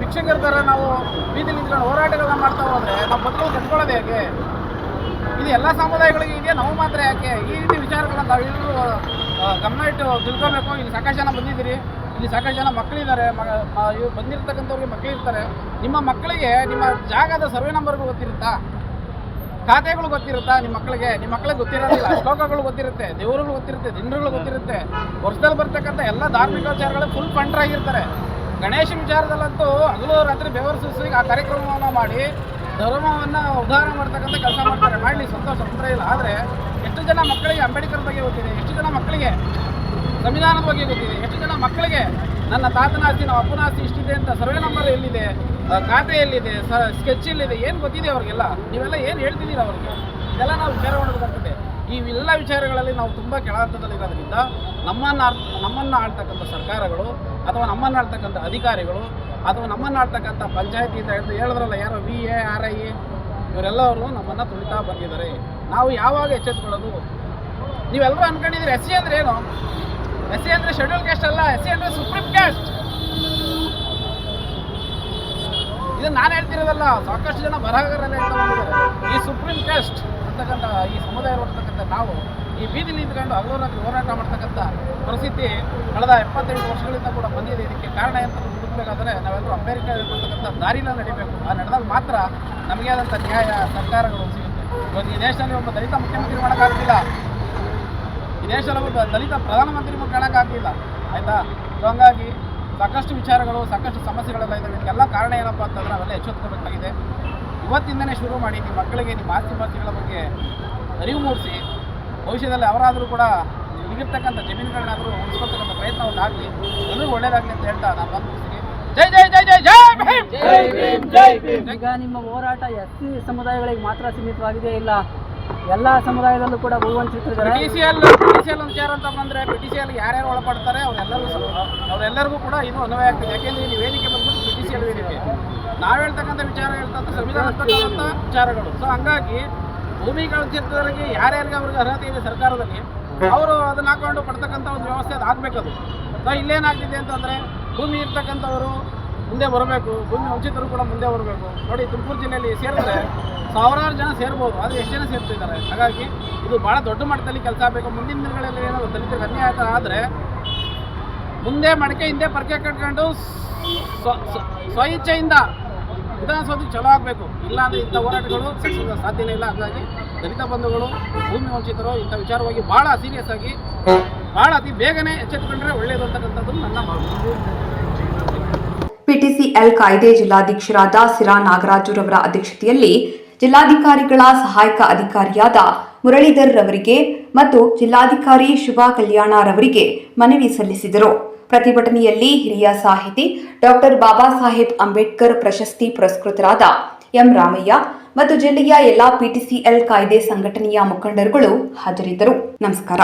ಭಿಕ್ಷಕರ ಥರ ನಾವು ಬೀದಿ ನಿಂತ್ಕೊಂಡು ಹೋರಾಟಗಳನ್ನ ಮಾಡ್ತಾ ಹೋದರೆ, ನಾವು ಬದುಕು ಕಟ್ಕೊಳ್ಳೋದು ಹೇಗೆ? ಇದು ಎಲ್ಲ ಸಮುದಾಯಗಳಿಗೆ ಇದೆ ನಾವು ಮಾತ್ರ ಯಾಕೆ? ಈ ರೀತಿ ವಿಚಾರಗಳನ್ನು ಎಲ್ಲರೂ ಗಮನ ಇಟ್ಟು ತಿಳ್ಕೊಬೇಕು. ಇಲ್ಲಿ ಸಾಕಷ್ಟು ಜನ ಬಂದಿದ್ದೀರಿ. ಇಲ್ಲಿ ಸಾಕಷ್ಟು ಜನ ಮಕ್ಕಳಿದ್ದಾರೆ. ಇವ್ರು ಬಂದಿರತಕ್ಕಂಥವ್ರಿಗೆ ಮಕ್ಕಳಿರ್ತಾರೆ ನಿಮ್ಮ ಮಕ್ಕಳಿಗೆ ನಿಮ್ಮ ಜಾಗದ ಸರ್ವೆ ನಂಬರ್ಗಳು ಗೊತ್ತಿರುತ್ತಾ? ಖಾತೆಗಳು ಗೊತ್ತಿರುತ್ತಾ ನಿಮ್ಮ ಮಕ್ಕಳಿಗೆ? ನಿಮ್ಮ ಮಕ್ಕಳಿಗೆ ಗೊತ್ತಿರೋದಿಲ್ಲ. ಶ್ಲೋಕಗಳು ಗೊತ್ತಿರುತ್ತೆ. ದೇವರುಗಳು ಗೊತ್ತಿರುತ್ತೆ. ದಿಂಡ್ರುಗಳು ಗೊತ್ತಿರುತ್ತೆ. ವರ್ಷದಲ್ಲಿ ಬರ್ತಕ್ಕಂಥ ಎಲ್ಲ ಧಾರ್ಮಿಕ ವಿಚಾರಗಳು ಫುಲ್ ಆಗಿರ್ತಾರೆ. ಗಣೇಶ ವಿಚಾರದಲ್ಲಂತೂ ಹಗಲು ರಾತ್ರಿ ಬೆವರು ಸುಸಿಗೆ ಆ ಕಾರ್ಯಕ್ರಮವನ್ನು ಮಾಡಿ ಧರ್ಮವನ್ನು ಉದ್ಧಾರ ಮಾಡ್ತಕ್ಕಂಥ ಕೆಲಸ ಮಾಡ್ತಾರೆ. ಮಾಡಲಿ, ಸಂತೋಷ, ತೊಂದರೆ ಇಲ್ಲ. ಆದರೆ ಎಷ್ಟು ಜನ ಮಕ್ಕಳಿಗೆ ಅಂಬೇಡ್ಕರ್ ಬಗ್ಗೆ ಗೊತ್ತಿದೆ, ಎಷ್ಟು ಜನ ಮಕ್ಕಳಿಗೆ ಸಂವಿಧಾನದ ಬಗ್ಗೆ ಗೊತ್ತಿದೆ, ಎಷ್ಟು ಜನ ಮಕ್ಕಳಿಗೆ ನನ್ನ ತಾತನ ಆಸ್ತಿ ನಮ್ಮ ಅಪ್ಪನ ಆಸ್ತಿ ಇಷ್ಟಿದೆ ಅಂತ ಸರ್ವೆ ನಂಬರ್ ಎಲ್ಲಿದೆ ಖಾತೆ ಎಲ್ಲಿದೆ, ಸ, ಸ್ಕೆಚ್ ಎಲ್ಲಿದೆ, ಏನು ಗೊತ್ತಿದೆ ಅವ್ರಿಗೆಲ್ಲ? ನೀವೆಲ್ಲ ಏನು ಹೇಳ್ತಿದ್ದೀರ ಅವ್ರಿಗೆ? ಇದೆಲ್ಲ ನಾವು ವಿಚಾರ ಮಾಡಬೇಕಾಗ್ತದೆ ಈ ಎಲ್ಲ ವಿಚಾರಗಳಲ್ಲಿ ನಾವು ತುಂಬ ಕೆಳಹಂತದಲ್ಲಿರೋದ್ರಿಂದ ನಮ್ಮನ್ನು ಆಳ್- ನಮ್ಮನ್ನು ಆಳ್ತಕ್ಕಂಥ ಸರ್ಕಾರಗಳು ಅಥವಾ ನಮ್ಮನ್ನು ಆಳ್ತಕ್ಕಂಥ ಅಧಿಕಾರಿಗಳು ಅಥವಾ ನಮ್ಮನ್ನು ಆಡ್ತಕ್ಕಂಥ ಪಂಚಾಯತಿ ಅಂತ ಹೇಳ್ದು ಹೇಳಿದ್ರಲ್ಲ, ಯಾರೋ ವಿ ಎ ಆರ್ ಐ ಇವರೆಲ್ಲವರು ನಮ್ಮನ್ನು ತುಳಿತಾ ಬಂದಿದ್ದಾರೆ. ನಾವು ಯಾವಾಗ ಎಚ್ಚೆತ್ಕೊಳ್ಳೋದು? ನೀವೆಲ್ಲರೂ ಅನ್ಕೊಂಡಿದ್ದೀರಿ ಎಸ್ ಸಿ ಅಂದ್ರೆ ಏನು? ಎಸ್ ಸಿ ಅಂದ್ರೆ ಶೆಡ್ಯೂಲ್ ಕ್ಯಾಸ್ಟ್ ಅಲ್ಲ ಎಸ್ ಸಿ ಅಂದ್ರೆ ಸುಪ್ರೀಂ ಕ್ಯಾಸ್ಟ್ ಇದು ನಾನು ಹೇಳ್ತಿರೋದಲ್ಲ, ಸಾಕಷ್ಟು ಜನ ಬರಹಗಾರರೇ ಈ ಸುಪ್ರೀಂ ಕ್ಯಾಸ್ಟ್ ಅಂತಕ್ಕಂಥ ಈ ಸಮುದಾಯ ನಾವು ಈ ಬೀದಿ ನಿಂತ್ಕೊಂಡು ಹಗಲು ಹೋರಾಟ ಮಾಡ್ತಕ್ಕಂಥ ಪರಿಸ್ಥಿತಿ ಕಳೆದ ಎಪ್ಪತ್ತೆಂಟು ವರ್ಷಗಳಿಂದ ಕೂಡ ಬಂದಿದೆ. ಇದಕ್ಕೆ ಕಾರಣ ಅಂತ ಹುಡುಕಬೇಕಾದ್ರೆ ನಾವೆಲ್ಲರೂ ಅಮೆರಿಕ ಇರ್ತಕ್ಕಂಥ ದಾರಿನ ನಡಿಬೇಕು. ಆ ನಡೆದಾಗ ಮಾತ್ರ ನಮಗೆ ಆದಂಥ ನ್ಯಾಯ, ಸರ್ಕಾರಗಳು ಸಿಗುತ್ತೆ. ಇವತ್ತು ಈ ದೇಶದಲ್ಲಿ ಒಬ್ಬ ದಲಿತ ಮುಖ್ಯಮಂತ್ರಿ ಮಾಡೋಕ್ಕಾಗ್ತಿಲ್ಲ. ಈ ದೇಶದಲ್ಲಿ ಒಬ್ಬ ದಲಿತ ಪ್ರಧಾನಮಂತ್ರಿ ಕಾಣೋಕ್ಕಾಗ್ತಿಲ್ಲ. ಆಯಿತಾ? ಸೊ ಹಂಗಾಗಿ ಸಾಕಷ್ಟು ವಿಚಾರಗಳು, ಸಾಕಷ್ಟು ಸಮಸ್ಯೆಗಳೆಲ್ಲ ಇದೆ ಇದಕ್ಕೆಲ್ಲ ಕಾರಣ ಏನಪ್ಪ ಅಂತಂದ್ರೆ ಅವೆಲ್ಲ ಎಚ್ಚೆತ್ಕೋಬೇಕಾಗಿದೆ ಇವತ್ತಿಂದನೇ ಶುರು ಮಾಡಿ ನಿಮ್ಮ ಮಕ್ಕಳಿಗೆ, ನಿಮ್ಮ ಆಸ್ತಿ ಪಾಸ್ತಿಗಳ ಬಗ್ಗೆ ಅರಿವು ಮೂಡಿಸಿ. ಭವಿಷ್ಯದಲ್ಲಿ ಅವರಾದರೂ ಕೂಡ ಈಗಿರ್ತಕ್ಕಂಥ ಜಮೀನುಗಳನ್ನಾದರೂ ಉಳಿಸ್ಕೊಳ್ತಕ್ಕಂಥ ಪ್ರಯತ್ನ ಒಂದು ಆಗಲಿ. ಎಲ್ಲರಿಗೂ ಒಳ್ಳೇದಾಗಲಿ ಅಂತ ಹೇಳ್ತಾ ನಾನು ಬಂದು ಜೈ ಜೈ ಜೈ ಜೈ ಜೈ ಭೀಮ್! ಜೈ ಭೀಮ್ ಜೈ ಭೀಮ್ ಈಗ ನಿಮ್ಮ ಹೋರಾಟ ಎಸ್ ಸಿ ಸಮುದಾಯಗಳಿಗೆ ಮಾತ್ರ ಸೀಮಿತವಾಗಿದೆ ಇಲ್ಲ? ಎಲ್ಲ ಸಮುದಾಯದಲ್ಲೂ ಕೂಡ ಭಗವಂತ P C L P C L ವಿಚಾರ ಅಂತ ಬಂದರೆ ಪಿ ಟಿ ಸಿ ಎಲ್ ಯಾರ್ಯಾರು ಒಳಪಡ್ತಾರೆ ಅವರೆಲ್ಲರೂ ಅವರೆಲ್ಲರಿಗೂ ಕೂಡ ಇದು ಅನ್ವಯ ಆಗ್ತದೆ. ಯಾಕೆಂದ್ರೆ ಇಲ್ಲಿ ವೇದಿಕೆ ಬಂದ್ಬಿಟ್ಟು ಪಿ ಟಿ ಸಿ ಎಲ್ ವೇದಿಕೆ. ನಾವು ಹೇಳ್ತಕ್ಕಂಥ ವಿಚಾರ ಹೇಳ್ತಕ್ಕಂಥ ಸಂವಿಧಾನ ವಿಚಾರಗಳು. ಸೊ ಹಂಗಾಗಿ ಭೂಮಿಗಳ ಕ್ಷೇತ್ರದವರಿಗೆ ಯಾರ್ಯಾರಿಗೆ ಅವ್ರಿಗೆ ಅರ್ಹತೆ ಇದೆ ಸರ್ಕಾರದಲ್ಲಿ ಅವರು ಅದನ್ನ ಹಾಕೊಂಡು ಪಡ್ತಕ್ಕಂಥ ಒಂದು ವ್ಯವಸ್ಥೆ ಅದು ಆಗ್ಬೇಕದು ಸೊ ಇಲ್ಲೇನಾಗ್ತಿದೆ ಅಂತಂದರೆ ಭೂಮಿ ಇರ್ತಕ್ಕಂಥವರು ಮುಂದೆ ಬರಬೇಕು ಭೂಮಿ ವಂಚಿತರು ಕೂಡ ಮುಂದೆ ಬರಬೇಕು. ನೋಡಿ ತುಮಕೂರು ಜಿಲ್ಲೆಯಲ್ಲಿ ಸೇರಿದ್ರೆ ಸಾವಿರಾರು ಜನ ಸೇರ್ಬೋದು ಆದರೆ ಎಷ್ಟು ಜನ ಸೇರ್ತಿದ್ದಾರೆ? ಹಾಗಾಗಿ ಇದು ಭಾಳ ದೊಡ್ಡ ಮಟ್ಟದಲ್ಲಿ ಕೆಲಸ ಆಗಬೇಕು. ಮುಂದಿನ ದಿನಗಳಲ್ಲಿ ಏನೋ ದಲಿತರಿಗೆ ಅನ್ಯಾಯ ಆದರೆ ಮುಂದೆ ಮಡಕೆ ಹಿಂದೆ ಪರಕೆ ಕಟ್ಕೊಂಡು ಸ್ವ- ಸ್ವ- ಸ್ವಇಚ್ಛೆಯಿಂದ ವಿಧಾನಸೌಧಕ್ಕೆ ಚಲೋ ಆಗಬೇಕು ಇಲ್ಲ ಅಂದರೆ ಇಂಥ ಹೋರಾಟಗಳು ಸಾಧ್ಯನೇ ಇಲ್ಲ. ಹಾಗಾಗಿ ದಲಿತ ಬಂಧುಗಳು, ಭೂಮಿ ವಂಚಿತರು ಇಂಥ ವಿಚಾರವಾಗಿ ಭಾಳ ಸೀರಿಯಸ್ ಆಗಿ ಭಾಳ ಅತಿ ಬೇಗನೆ ಎಚ್ಚೆತ್ತುಕೊಂಡ್ರೆ ಒಳ್ಳೆಯದು ಅಂತಕ್ಕಂಥದ್ದು ನನ್ನ ಪಿಟಿಸಿಎಲ್ ಕಾಯ್ದೆ ಜಿಲ್ಲಾಧ್ಯಕ್ಷರಾದ ಸಿರಾ ನಾಗರಾಜುರವರ ಅಧ್ಯಕ್ಷತೆಯಲ್ಲಿ ಜಿಲ್ಲಾಧಿಕಾರಿಗಳ ಸಹಾಯಕ ಅಧಿಕಾರಿಯಾದ ಮುರಳೀಧರ್ ರವರಿಗೆ ಮತ್ತು ಜಿಲ್ಲಾಧಿಕಾರಿ ಶುಭಾ ಕಲ್ಯಾಣರವರಿಗೆ ಮನವಿ ಸಲ್ಲಿಸಿದರು. ಪ್ರತಿಭಟನೆಯಲ್ಲಿ ಹಿರಿಯ ಸಾಹಿತಿ ಡಾಕ್ಟರ್ ಬಾಬಾ ಸಾಹೇಬ್ ಅಂಬೇಡ್ಕರ್ ಪ್ರಶಸ್ತಿ ಪುರಸ್ಕೃತರಾದ ಎಂ ರಾಮಯ್ಯ ಮತ್ತು ಜಿಲ್ಲೆಯ ಎಲ್ಲಾ ಪಿಟಿಸಿಎಲ್ ಕಾಯ್ದೆ ಸಂಘಟನೆಯ ಮುಖಂಡರುಗಳು ಹಾಜರಿದ್ದರು. ನಮಸ್ಕಾರ.